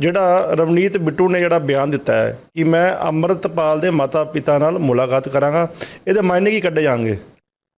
ਜਿਹੜਾ ਰਵਨੀਤ ਬਿੱਟੂ ਨੇ ਜਿਹੜਾ ਬਿਆਨ ਦਿੱਤਾ ਹੈ ਕਿ ਮੈਂ ਅੰਮ੍ਰਿਤਪਾਲ ਦੇ ਮਾਤਾ ਪਿਤਾ ਨਾਲ ਮੁਲਾਕਾਤ ਕਰਾਂਗਾ, ਇਹਦੇ ਮਾਇਨੇ ਕੀ ਕੱਢੇ ਜਾਣਗੇ?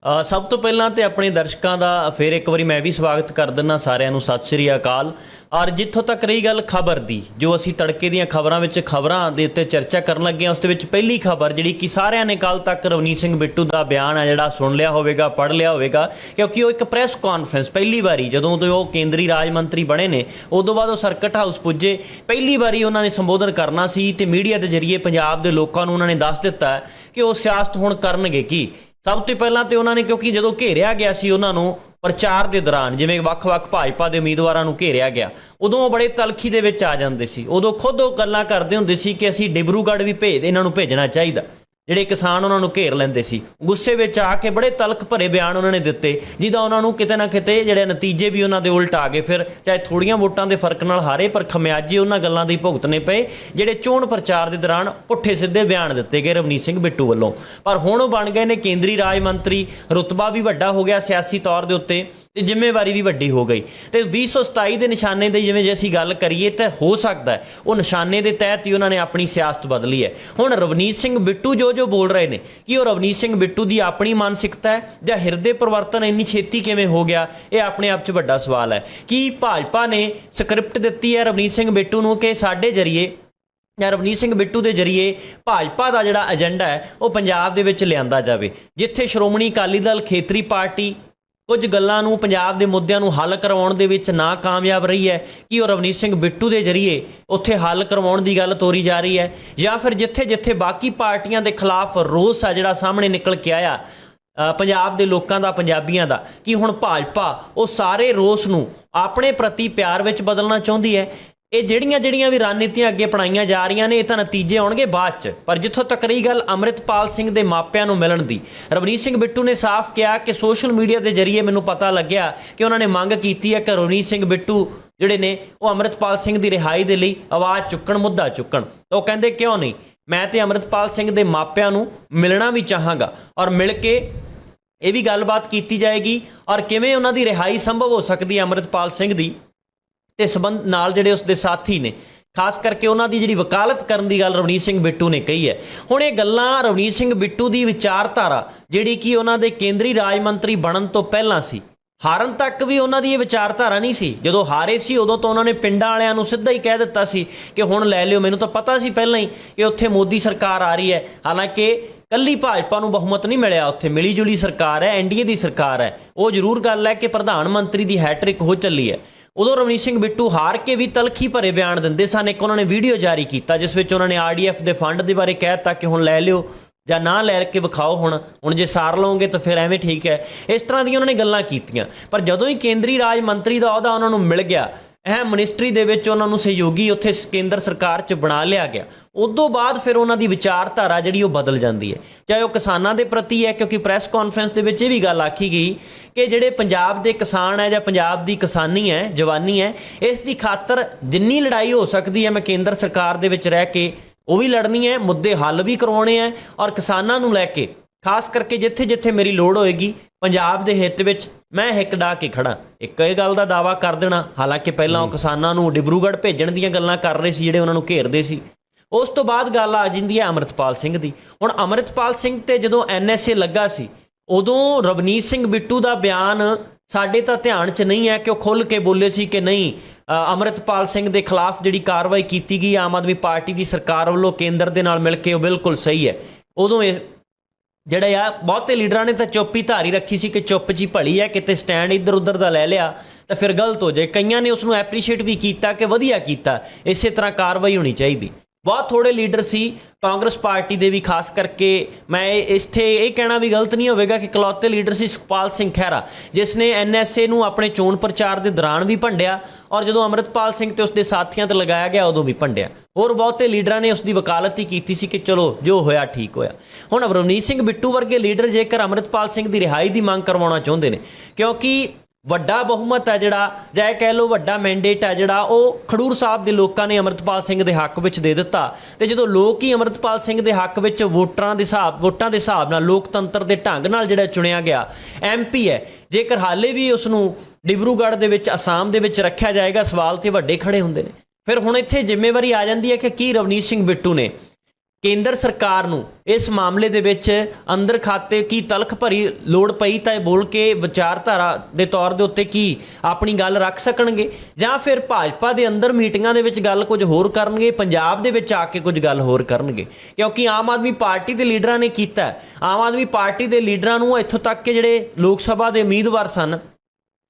ਸਭ ਤੋਂ ਪਹਿਲਾਂ ਤੇ ਆਪਣੇ ਦਰਸ਼ਕਾਂ ਦਾ ਫਿਰ ਇੱਕ ਵਾਰੀ ਮੈਂ ਵੀ ਸਵਾਗਤ ਕਰ ਦਿੰਦਾ ਸਾਰਿਆਂ ਨੂੰ। ਸਤਿ ਸ੍ਰੀ ਅਕਾਲ। ਔਰ ਜਿੱਥੋਂ ਤੱਕ ਰਹੀ ਗੱਲ ਖਬਰ ਦੀ, ਜੋ ਅਸੀਂ ਤੜਕੇ ਦੀਆਂ ਖਬਰਾਂ ਵਿੱਚ ਖਬਰਾਂ ਦੇ ਉੱਤੇ ਚਰਚਾ ਕਰਨ ਲੱਗੇ ਹਾਂ, ਉਸ ਦੇ ਵਿੱਚ ਪਹਿਲੀ ਖਬਰ ਜਿਹੜੀ ਕਿ ਸਾਰਿਆਂ ਨੇ ਕੱਲ ਤੱਕ ਰਵਨੀਤ ਸਿੰਘ ਬਿੱਟੂ ਦਾ ਬਿਆਨ ਆ ਜਿਹੜਾ ਸੁਣ ਲਿਆ ਹੋਵੇਗਾ, ਪੜ੍ਹ ਲਿਆ ਹੋਵੇਗਾ, ਕਿਉਂਕਿ ਉਹ ਇੱਕ ਪ੍ਰੈਸ ਕਾਨਫਰੰਸ ਪਹਿਲੀ ਵਾਰੀ ਜਦੋਂ ਤੋਂ ਉਹ ਕੇਂਦਰੀ ਰਾਜ ਮੰਤਰੀ ਬਣੇ ਨੇ, ਉਦੋਂ ਬਾਅਦ ਉਹ ਸਰਕਟ ਹਾਊਸ ਪੁੱਜੇ। ਪਹਿਲੀ ਵਾਰੀ ਉਹਨਾਂ ਨੇ ਸੰਬੋਧਨ ਕਰਨਾ ਸੀ ਤੇ ਮੀਡੀਆ ਦੇ ਜ਼ਰੀਏ ਪੰਜਾਬ ਦੇ ਲੋਕਾਂ ਨੂੰ ਉਹਨਾਂ ਨੇ ਦੱਸ ਦਿੱਤਾ ਕਿ ਉਹ ਸਿਆਸਤ ਹੁਣ ਕਰਨਗੇ ਕੀ। ਸਭ ਤੋਂ ਪਹਿਲਾਂ ਤੇ ਉਹਨਾਂ ਨੇ ਕਿਉਂਕਿ ਜਦੋਂ ਘੇਰਿਆ ਗਿਆ ਸੀ ਉਹਨਾਂ ਨੂੰ ਪ੍ਰਚਾਰ ਦੇ ਦੌਰਾਨ, ਜਿਵੇਂ ਵੱਖ-ਵੱਖ ਭਾਜਪਾ ਦੇ ਉਮੀਦਵਾਰਾਂ ਨੂੰ ਘੇਰਿਆ ਗਿਆ, ਉਦੋਂ ਉਹ ਬੜੇ ਤਲਖੀ ਦੇ ਵਿੱਚ ਆ ਜਾਂਦੇ ਸੀ। ਉਦੋਂ ਖੁਦ ਉਹ ਗੱਲਾਂ ਕਰਦੇ ਹੁੰਦੇ ਸੀ ਕਿ ਅਸੀਂ ਡਿਬਰੂਗੜ੍ਹ ਵੀ ਭੇਜ, ਇਹਨਾਂ ਨੂੰ ਭੇਜਣਾ ਚਾਹੀਦਾ। ਜਿਹੜੇ ਕਿਸਾਨ ਉਹਨਾਂ ਨੂੰ ਘੇਰ ਲੈਂਦੇ ਸੀ, ਗੁੱਸੇ ਵਿੱਚ ਆ ਕੇ ਬੜੇ ਤਲਖ ਭਰੇ ਬਿਆਨ ਉਹਨਾਂ ਨੇ ਦਿੱਤੇ, ਜਿਹਦਾ ਉਹਨਾਂ ਨੂੰ ਕਿਤੇ ਨਾ ਕਿਤੇ ਜਿਹੜੇ ਨਤੀਜੇ ਵੀ ਉਹਨਾਂ ਦੇ ਉਲਟ ਆ ਗਏ। ਫਿਰ ਚਾਹੇ ਥੋੜੀਆਂ ਵੋਟਾਂ ਦੇ ਫ਼ਰਕ ਨਾਲ ਹਾਰੇ, ਪਰ ਖਮਿਆਜੇ ਉਹਨਾਂ ਗੱਲਾਂ ਦੀ ਭੁਗਤਣੇ ਪਏ, ਜਿਹੜੇ ਚੋਣ ਪ੍ਰਚਾਰ ਦੇ ਦੌਰਾਨ ਪੁੱਠੇ ਸਿੱਧੇ ਬਿਆਨ ਦਿੱਤੇ ਗਏ ਰਵਨੀਤ ਸਿੰਘ ਬਿੱਟੂ ਵੱਲੋਂ। ਪਰ ਹੁਣ ਉਹ ਬਣ ਗਏ ਨੇ ਕੇਂਦਰੀ ਰਾਜ ਮੰਤਰੀ, ਰੁਤਬਾ ਵੀ ਵੱਡਾ ਹੋ ਗਿਆ ਸਿਆਸੀ ਤੌਰ ਦੇ ਉੱਤੇ। ਤੇ ਜ਼ਿੰਮੇਵਾਰੀ ਵੀ ਵੱਡੀ ਹੋ ਗਈ। ਤੇ 2027 ਦੇ ਨਿਸ਼ਾਨੇ ਦੀ ਜਿਵੇਂ ਜੇ ਅਸੀਂ ਗੱਲ ਕਰੀਏ ਤਾਂ ਹੋ ਸਕਦਾ ਉਹ ਨਿਸ਼ਾਨੇ ਦੇ ਤਹਿਤ ਹੀ ਉਹਨਾਂ ਨੇ ਆਪਣੀ ਸਿਆਸਤ ਬਦਲੀ ਹੈ। ਹੁਣ ਰਵਨੀਤ ਸਿੰਘ ਬਿੱਟੂ ਜੋ ਜੋ ਬੋਲ ਰਹੇ ਨੇ, ਕਿ ਉਹ ਰਵਨੀਤ ਸਿੰਘ ਬਿੱਟੂ ਦੀ ਆਪਣੀ ਮਾਨਸਿਕਤਾ ਹੈ ਜਾਂ ਹਿਰਦੇ ਪਰਿਵਰਤਨ ਇੰਨੀ ਛੇਤੀ ਕਿਵੇਂ ਹੋ ਗਿਆ? ਇਹ ਆਪਣੇ ਆਪ 'ਚ ਵੱਡਾ ਸਵਾਲ ਹੈ। ਕਿ ਭਾਜਪਾ ਨੇ ਸਕ੍ਰਿਪਟ ਦਿੱਤੀ ਹੈ ਰਵਨੀਤ ਸਿੰਘ ਬਿੱਟੂ ਨੂੰ ਕਿ ਸਾਡੇ ਜਰੀਏ ਜਾਂ ਰਵਨੀਤ ਸਿੰਘ ਬਿੱਟੂ ਦੇ ਜਰੀਏ ਭਾਜਪਾ ਦਾ ਜਿਹੜਾ ਏਜੰਡਾ ਹੈ, ਉਹ ਪੰਜਾਬ ਦੇ ਵਿੱਚ ਲਿਆਂਦਾ ਜਾਵੇ? ਜਿੱਥੇ ਸ਼੍ਰੋਮਣੀ ਅਕਾਲੀ ਦਲ ਖੇਤਰੀ ਪਾਰਟੀ ਕੁਝ ਗੱਲਾਂ ਨੂੰ ਪੰਜਾਬ ਦੇ ਮੁੱਦਿਆਂ ਨੂੰ ਹੱਲ ਕਰਵਾਉਣ ਦੇ ਵਿੱਚ ਨਾ ਕਾਮਯਾਬ ਰਹੀ ਹੈ। ਕਿ ਉਹ ਰਵਨੀਤ ਸਿੰਘ ਬਿੱਟੂ ਦੇ ਜਰੀਏ ਉੱਥੇ ਹੱਲ ਕਰਵਾਉਣ ਦੀ ਗੱਲ ਤੋਰੀ ਜਾ ਰਹੀ ਹੈ ਜਾਂ ਫਿਰ ਜਿੱਥੇ ਜਿੱਥੇ ਬਾਕੀ ਪਾਰਟੀਆਂ ਦੇ ਖਿਲਾਫ ਰੋਸ ਆ ਜਿਹੜਾ ਸਾਹਮਣੇ ਨਿਕਲ ਕੇ ਆਇਆ ਪੰਜਾਬ ਦੇ ਲੋਕਾਂ ਦਾ, ਪੰਜਾਬੀਆਂ ਦਾ, ਕਿ ਹੁਣ ਭਾਜਪਾ ਉਹ ਸਾਰੇ ਰੋਸ ਨੂੰ ਆਪਣੇ ਪ੍ਰਤੀ ਪਿਆਰ ਵਿੱਚ ਬਦਲਣਾ ਚਾਹੁੰਦੀ ਹੈ? ਇਹ ਜਿਹੜੀਆਂ ਜਿਹੜੀਆਂ ਵੀ ਰਣਨੀਤੀਆਂ ਅੱਗੇ ਅਪਣਾਈਆਂ ਜਾ ਰਹੀਆਂ ਨੇ, ਇਹ ਤਾਂ ਨਤੀਜੇ ਆਉਣਗੇ ਬਾਅਦ ਚ। ਪਰ ਜਿੱਥੋਂ ਤੱਕ ਰਹੀ ਗੱਲ ਅੰਮ੍ਰਿਤਪਾਲ ਸਿੰਘ ਦੇ ਮਾਪਿਆਂ ਨੂੰ ਮਿਲਣ ਦੀ, ਰਵਨੀਤ ਸਿੰਘ ਬਿੱਟੂ ਨੇ ਸਾਫ਼ ਕਿਹਾ ਕਿ ਸੋਸ਼ਲ ਮੀਡੀਆ ਦੇ ਜ਼ਰੀਏ ਮੈਨੂੰ ਪਤਾ ਲੱਗਿਆ ਕਿ ਉਹਨਾਂ ਨੇ ਮੰਗ ਕੀਤੀ ਹੈ ਕਿ ਰਵਨੀਤ ਸਿੰਘ ਬਿੱਟੂ ਜਿਹੜੇ ਨੇ, ਉਹ ਅੰਮ੍ਰਿਤਪਾਲ ਸਿੰਘ ਦੀ ਰਿਹਾਈ ਦੇ ਲਈ ਆਵਾਜ਼ ਚੁੱਕਣ, ਮੁੱਦਾ ਚੁੱਕਣ। ਉਹ ਕਹਿੰਦੇ ਕਿਉਂ ਨਹੀਂ? ਮੈਂ ਤੇ ਅੰਮ੍ਰਿਤਪਾਲ ਸਿੰਘ ਦੇ ਮਾਪਿਆਂ ਨੂੰ ਮਿਲਣਾ ਵੀ ਚਾਹਾਂਗਾ ਔਰ ਮਿਲ ਕੇ ਇਹ ਵੀ ਗੱਲਬਾਤ ਕੀਤੀ ਜਾਏਗੀ ਔਰ ਕਿਵੇਂ ਉਹਨਾਂ ਦੀ ਰਿਹਾਈ ਸੰਭਵ ਹੋ ਸਕਦੀ ਹੈ ਅੰਮ੍ਰਿਤਪਾਲ ਸਿੰਘ ਦੀ। ਤੇ ਸਬੰਧ ਨਾਲ ਜਿਹੜੇ ਉਸਦੇ ਸਾਥੀ ਨੇ, ਖਾਸ ਕਰਕੇ ਉਹਨਾਂ ਦੀ ਜਿਹੜੀ ਵਕਾਲਤ ਕਰਨ ਦੀ ਗੱਲ ਰਵਨੀਤ ਸਿੰਘ ਬਿੱਟੂ ਨੇ ਕਹੀ ਹੈ। ਹੁਣ ਇਹ ਗੱਲਾਂ ਰਵਨੀਤ ਸਿੰਘ ਬਿੱਟੂ ਦੀ ਵਿਚਾਰਧਾਰਾ, ਜਿਹੜੀ ਕਿ ਉਹਨਾਂ ਦੇ ਕੇਂਦਰੀ ਰਾਜ ਮੰਤਰੀ ਬਣਨ ਤੋਂ ਪਹਿਲਾਂ ਸੀ, ਹਾਰਨ ਤੱਕ ਵੀ ਉਹਨਾਂ ਦੀ ਇਹ ਵਿਚਾਰਧਾਰਾ ਨਹੀਂ ਸੀ। ਜਦੋਂ ਹਾਰੇ ਸੀ, ਉਦੋਂ ਤਾਂ ਉਹਨਾਂ ਨੇ ਪਿੰਡਾਂ ਵਾਲਿਆਂ ਨੂੰ ਸਿੱਧਾ ਹੀ ਕਹਿ ਦਿੱਤਾ ਸੀ ਕਿ ਹੁਣ ਲੈ ਲਿਓ, ਮੈਨੂੰ ਤਾਂ ਪਤਾ ਸੀ ਪਹਿਲਾਂ ਹੀ ਕਿ ਉੱਥੇ ਮੋਦੀ ਸਰਕਾਰ ਆ ਰਹੀ ਹੈ। ਹਾਲਾਂਕਿ ਕੱਲੀ ਭਾਜਪਾ ਨੂੰ ਬਹੁਮਤ ਨਹੀਂ ਮਿਲਿਆ, ਉੱਥੇ ਮਿਲੀ ਜੁਲੀ ਸਰਕਾਰ ਹੈ ਐਨਡੀਏ ਦੀ ਸਰਕਾਰ ਹੈ। ਉਹ ਜ਼ਰੂਰ ਗੱਲ ਹੈ ਕਿ ਪ੍ਰਧਾਨ ਮੰਤਰੀ ਦੀ ਹੈਟ੍ਰਿਕ ਹੋ ਚੱਲੀ ਹੈ। ਉਦੋਂ ਰਵਨੀਤ ਸਿੰਘ ਬਿੱਟੂ ਹਾਰ ਕੇ ਵੀ ਤਲਖੀ ਭਰੇ ਬਿਆਨ ਦਿੰਦੇ ਸਨ। ਇੱਕ ਉਹਨਾਂ ਨੇ ਵੀਡੀਓ ਜਾਰੀ ਕੀਤਾ, ਜਿਸ ਵਿੱਚ ਉਹਨਾਂ ਨੇ ਆਰਡੀਐਫ ਦੇ ਫੰਡ ਦੇ ਬਾਰੇ ਕਹਿ ਦਿੱਤਾ ਕਿ ਹੁਣ ਲੈ ਲਿਓ ਜਾਂ ਨਾ ਲੈ ਕੇ ਵਿਖਾਓ ਹੁਣ ਹੁਣ ਜੇ ਸਾਰ ਲਓਗੇ ਤਾਂ ਫਿਰ ਐਵੇਂ ਠੀਕ ਹੈ। ਇਸ ਤਰ੍ਹਾਂ ਦੀਆਂ ਉਹਨਾਂ ਨੇ ਗੱਲਾਂ ਕੀਤੀਆਂ। ਪਰ ਜਦੋਂ ਹੀ ਕੇਂਦਰੀ ਰਾਜ ਮੰਤਰੀ ਦਾ ਅਹੁਦਾ ਉਹਨਾਂ ਨੂੰ ਮਿਲ ਗਿਆ ਇਹ ਮਿਨਿਸਟਰੀ ਦੇ ਵਿੱਚ ਉਹਨਾਂ ਨੂੰ ਸਹਿਯੋਗੀ ਉੱਥੇ ਸ- ਕੇਂਦਰ ਸਰਕਾਰ 'ਚ ਬਣਾ ਲਿਆ ਗਿਆ। ਉਦੋਂ ਬਾਅਦ ਫਿਰ ਉਹਨਾਂ ਦੀ ਵਿਚਾਰਧਾਰਾ ਜਿਹੜੀ ਉਹ ਬਦਲ ਜਾਂਦੀ ਹੈ। ਚਾਹੇ ਉਹ ਕਿਸਾਨਾਂ ਦੇ ਪ੍ਰਤੀ ਹੈ, ਕਿਉਂਕਿ ਪ੍ਰੈਸ ਕਾਨਫਰੰਸ ਦੇ ਵਿੱਚ ਇਹ ਵੀ ਗੱਲ ਆਖੀ ਗਈ ਕਿ ਜਿਹੜੇ ਪੰਜਾਬ ਦੇ ਕਿਸਾਨ ਹੈ ਜਾਂ ਪੰਜਾਬ ਦੀ ਕਿਸਾਨੀ ਹੈ, ਜਵਾਨੀ ਹੈ, ਇਸ ਦੀ ਖਾਤਰ ਜਿੰਨੀ ਲੜਾਈ ਹੋ ਸਕਦੀ ਹੈ, ਮੈਂ ਕੇਂਦਰ ਸਰਕਾਰ ਦੇ ਵਿੱਚ ਰਹਿ ਕੇ ਉਹ ਵੀ ਲੜਨੀ ਹੈ, ਮੁੱਦੇ ਹੱਲ ਵੀ ਕਰਵਾਉਣੇ ਹੈ ਔਰ ਕਿਸਾਨਾਂ ਨੂੰ ਲੈ ਕੇ, ਖਾਸ ਕਰਕੇ ਜਿੱਥੇ ਜਿੱਥੇ ਮੇਰੀ ਲੋੜ ਹੋਏਗੀ, ਪੰਜਾਬ ਦੇ ਹਿੱਤ ਵਿੱਚ ਮੈਂ ਹਿੱਕ ਡਾ ਕੇ ਖੜਾ ਇੱਕ ਇਹ ਗੱਲ ਦਾ ਦਾਵਾ ਕਰ ਦੇਣਾ। ਹਾਲਾਂਕਿ ਪਹਿਲਾਂ ਉਹ ਕਿਸਾਨਾਂ ਨੂੰ ਡਿਬਰੂਗੜ੍ਹ ਭੇਜਣ ਦੀਆਂ ਗੱਲਾਂ ਕਰ ਰਹੇ ਸੀ ਜਿਹੜੇ ਉਹਨਾਂ ਨੂੰ ਘੇਰਦੇ ਸੀ। ਉਸ ਤੋਂ ਬਾਅਦ ਗੱਲ ਆ ਜਾਂਦੀ ਹੈ ਅਮਰਿਤਪਾਲ ਸਿੰਘ ਦੀ। ਹੁਣ ਅਮਰਿਤਪਾਲ ਸਿੰਘ ਤੇ ਜਦੋਂ ਐਨਐਸਏ ਲੱਗਾ ਸੀ ਉਦੋਂ ਰਵਨੀਤ ਸਿੰਘ ਬਿੱਟੂ ਦਾ ਬਿਆਨ ਸਾਡੇ ਤਾਂ ਧਿਆਨ 'ਚ ਨਹੀਂ ਹੈ ਕਿ ਉਹ ਖੁੱਲ ਕੇ ਬੋਲੇ ਸੀ ਕਿ ਨਹੀਂ। ਅਮਰਿਤਪਾਲ ਸਿੰਘ ਦੇ ਖਿਲਾਫ ਜਿਹੜੀ ਕਾਰਵਾਈ ਕੀਤੀ ਗਈ ਆਮ ਆਦਮੀ ਪਾਰਟੀ ਦੀ ਸਰਕਾਰ ਵੱਲੋਂ ਕੇਂਦਰ ਦੇ ਨਾਲ ਮਿਲ ਕੇ ਉਹ ਬਿਲਕੁਲ ਸਹੀ ਹੈ। ਉਦੋਂ ਇਹ ਜਿਹੜੇ ਆ, ਬਹੁਤੇ ਲੀਡਰਾਂ ਨੇ ਤਾਂ ਚੁੱਪ ਹੀ ਧਾਰੀ ਰੱਖੀ ਸੀ ਕਿ ਚੁੱਪ ਜੀ ਭਲੀ ਹੈ, ਕਿਤੇ ਸਟੈਂਡ ਇੱਧਰ ਉੱਧਰ ਦਾ ਲੈ ਲਿਆ, ਤਾਂ ਫਿਰ ਗਲਤ ਹੋ ਜਾਏ। ਕਈਆਂ ਨੇ ਉਸ ਨੂੰ ਐਪਰੀਸ਼ੀਏਟ ਵੀ ਕੀਤਾ ਕਿ ਵਧੀਆ ਕੀਤਾ। ਇਸੇ ਤਰ੍ਹਾਂ ਕਾਰਵਾਈ ਹੋਣੀ ਚਾਹੀਦੀ। ਬਹੁਤ ਥੋੜੇ ਲੀਡਰ ਸੀ, ਕਾਂਗਰਸ ਪਾਰਟੀ ਦੇ ਵੀ, ਖਾਸ ਕਰਕੇ ਮੈਂ ਇੱਥੇ ਇਹ ਕਹਿਣਾ ਵੀ ਗਲਤ ਨਹੀਂ ਹੋਵੇਗਾ ਕਿ ਇਕਲੌਤੇ ਲੀਡਰ ਸੀ ਸੁਖਪਾਲ ਸਿੰਘ ਖਹਿਰਾ, ਜਿਸ ਨੇ ਐਨਐਸਏ ਨੂੰ ਆਪਣੇ ਚੋਣ ਪ੍ਰਚਾਰ ਦੇ ਦੌਰਾਨ ਵੀ ਭੰਡਿਆ ਔਰ ਜਦੋਂ ਅਮਰਿਤਪਾਲ ਸਿੰਘ ਤੇ ਉਸਦੇ ਸਾਥੀਆਂ ਤੇ ਲਗਾਇਆ ਗਿਆ ਉਦੋਂ ਵੀ ਭੰਡਿਆ। ਹੋਰ ਬਹੁਤੇ ਲੀਡਰਾਂ ਨੇ ਉਸ ਦੀ ਵਕਾਲਤ ਹੀ ਕੀਤੀ ਸੀ ਕਿ ਚਲੋ, ਜੋ ਹੋਇਆ ਠੀਕ ਹੋਇਆ। ਹੁਣ ਰਵਨੀਤ ਸਿੰਘ ਬਿੱਟੂ ਵਰਗੇ ਲੀਡਰ ਜੇਕਰ ਅਮਰਿਤਪਾਲ ਸਿੰਘ ਦੀ ਰਿਹਾਈ ਦੀ ਮੰਗ ਕਰਵਾਉਣਾ ਚਾਹੁੰਦੇ ਨੇ, ਕਿਉਂਕਿ ਵੱਡਾ ਬਹੁਮਤ ਹੈ ਜਿਹੜਾ, ਜਾਂ ਇਹ ਕਹਿ ਲਓ ਵੱਡਾ ਮੈਂਡੇਟ ਹੈ ਜਿਹੜਾ, ਉਹ ਖਡੂਰ ਸਾਹਿਬ ਦੇ ਲੋਕਾਂ ਨੇ ਅਮਰਤਪਾਲ ਸਿੰਘ ਦੇ ਹੱਕ ਵਿੱਚ ਦੇ ਦਿੱਤਾ। ਤੇ ਜਦੋਂ ਲੋਕ ਹੀ ਅਮਰਤਪਾਲ ਸਿੰਘ ਦੇ ਹੱਕ ਵਿੱਚ ਵੋਟਰਾਂ ਦੇ ਹਿਸਾਬ, ਵੋਟਾਂ ਦੇ ਹਿਸਾਬ ਨਾਲ ਲੋਕਤੰਤਰ ਦੇ ਢੰਗ ਨਾਲ ਜਿਹੜਾ ਚੁਣਿਆ ਗਿਆ ਐਮਪੀ ਹੈ। ਜੇਕਰ ਹਾਲੇ ਵੀ ਉਸ ਨੂੰ ਡਿਬਰੂਗੜ੍ਹ ਦੇ ਵਿੱਚ, ਅਸਾਮ ਦੇ ਵਿੱਚ ਰੱਖਿਆ ਜਾਏਗਾ, ਸਵਾਲ ਤੇ ਵੱਡੇ ਖੜੇ ਹੁੰਦੇ ਨੇ। ਫਿਰ ਹੁਣ ਇੱਥੇ ਜ਼ਿੰਮੇਵਾਰੀ ਆ ਜਾਂਦੀ ਹੈ ਕਿ ਕੀ ਰਵਨੀਤ ਸਿੰਘ ਬਿੱਟੂ ਨੇ ਕੇਂਦਰ ਸਰਕਾਰ ਨੂੰ ਇਸ ਮਾਮਲੇ ਦੇ ਵਿੱਚ ਅੰਦਰ ਖਾਤੇ ਕੀ ਤਲਖ ਭਰੀ ਲੋੜ ਪਈ ਤਾਂ ਇਹ ਬੋਲ ਕੇ ਵਿਚਾਰਧਾਰਾ ਦੇ ਤੌਰ ਦੇ ਉੱਤੇ ਕੀ ਆਪਣੀ ਗੱਲ ਰੱਖ ਸਕਣਗੇ? ਜਾਂ ਫਿਰ ਭਾਜਪਾ ਦੇ ਅੰਦਰ ਮੀਟਿੰਗਾਂ ਦੇ ਵਿੱਚ ਗੱਲ ਕੁਝ ਹੋਰ ਕਰਨਗੇ, ਪੰਜਾਬ ਦੇ ਵਿੱਚ ਆ ਕੇ ਕੁਝ ਗੱਲ ਹੋਰ ਕਰਨਗੇ? ਕਿਉਂਕਿ ਆਮ ਆਦਮੀ ਪਾਰਟੀ ਦੇ ਲੀਡਰਾਂ ਨੇ ਕੀਤਾ ਆਮ ਆਦਮੀ ਪਾਰਟੀ ਦੇ ਲੀਡਰਾਂ ਨੂੰ ਇੱਥੋਂ ਤੱਕ ਕਿ ਜਿਹੜੇ ਲੋਕ ਸਭਾ ਦੇ ਉਮੀਦਵਾਰ ਸਨ,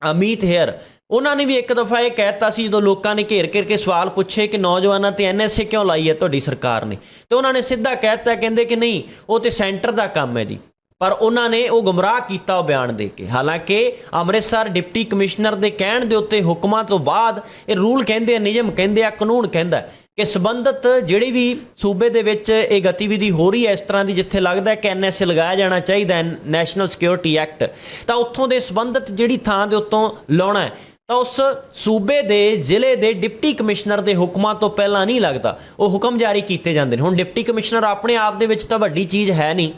ਅਮੀਤ ਹੇਅਰ ਉਹਨਾਂ ਨੇ ਵੀ ਇੱਕ ਦਫਾ ਇਹ ਕਹਿਤਾ ਸੀ, ਜਦੋਂ ਲੋਕਾਂ ਨੇ ਘੇਰ ਘੇਰ ਕੇ ਸਵਾਲ ਪੁੱਛੇ ਕਿ ਨੌਜਵਾਨਾਂ ਤੇ ਐਨਐਸਏ ਕਿਉਂ ਲਾਈ ਹੈ ਤੁਹਾਡੀ ਸਰਕਾਰ ਨੇ? ਤੇ ਉਹਨਾਂ ਨੇ ਸਿੱਧਾ ਕਹਿਤਾ, ਕਹਿੰਦੇ ਕਿ ਨਹੀਂ, ਉਹ ਤੇ ਸੈਂਟਰ ਦਾ ਕੰਮ ਹੈ ਜੀ। ਪਰ ਉਹਨਾਂ ਨੇ ਉਹ ਗੁੰਮਰਾਹ ਕੀਤਾ ਉਹ ਬਿਆਨ ਦੇ ਕੇ। ਹਾਲਾਂਕਿ ਅੰਮ੍ਰਿਤਸਰ ਡਿਪਟੀ ਕਮਿਸ਼ਨਰ ਦੇ ਕਹਿਣ ਦੇ ਉੱਤੇ ਹੁਕਮਾਂ ਤੋਂ ਬਾਅਦ ਇਹ ਰੂਲ ਕਹਿੰਦੇ ਆ, ਨਿਯਮ ਕਹਿੰਦੇ ਆ, ਕਾਨੂੰਨ ਕਹਿੰਦਾ ਕਿ ਸਬੰਧਤ ਜਿਹੜੀ ਵੀ ਸੂਬੇ ਦੇ ਵਿੱਚ ਇਹ ਗਤੀਵਿਧੀ ਹੋ ਰਹੀ ਹੈ, ਇਸ ਤਰ੍ਹਾਂ ਦੀ ਜਿੱਥੇ ਲੱਗਦਾ ਹੈ ਕਿ ਐਨਐਸਏ ਲਗਾਇਆ ਜਾਣਾ ਚਾਹੀਦਾ ਹੈ, ਨੈਸ਼ਨਲ ਸਿਕਿਉਰਿਟੀ ਐਕਟ, ਤਾਂ ਉੱਥੋਂ ਦੇ ਸਬੰਧਤ ਜਿਹੜੀ ਥਾਂ ਦੇ ਉੱਤੋਂ ਲਾਉਣਾ ਹੈ ਤਾਂ ਉਸ ਸੂਬੇ ਦੇ ਜ਼ਿਲ੍ਹੇ ਦੇ ਡਿਪਟੀ ਕਮਿਸ਼ਨਰ ਦੇ ਹੁਕਮਾਂ ਤੋਂ ਪਹਿਲਾਂ ਨਹੀਂ ਲੱਗਦਾ। ਉਹ ਹੁਕਮ ਜਾਰੀ ਕੀਤੇ ਜਾਂਦੇ ਨੇ। ਹੁਣ ਡਿਪਟੀ ਕਮਿਸ਼ਨਰ ਆਪਣੇ ਆਪ ਦੇ ਵਿੱਚ ਤਾਂ ਵੱਡੀ ਚੀਜ਼ ਹੈ ਨਹੀਂ।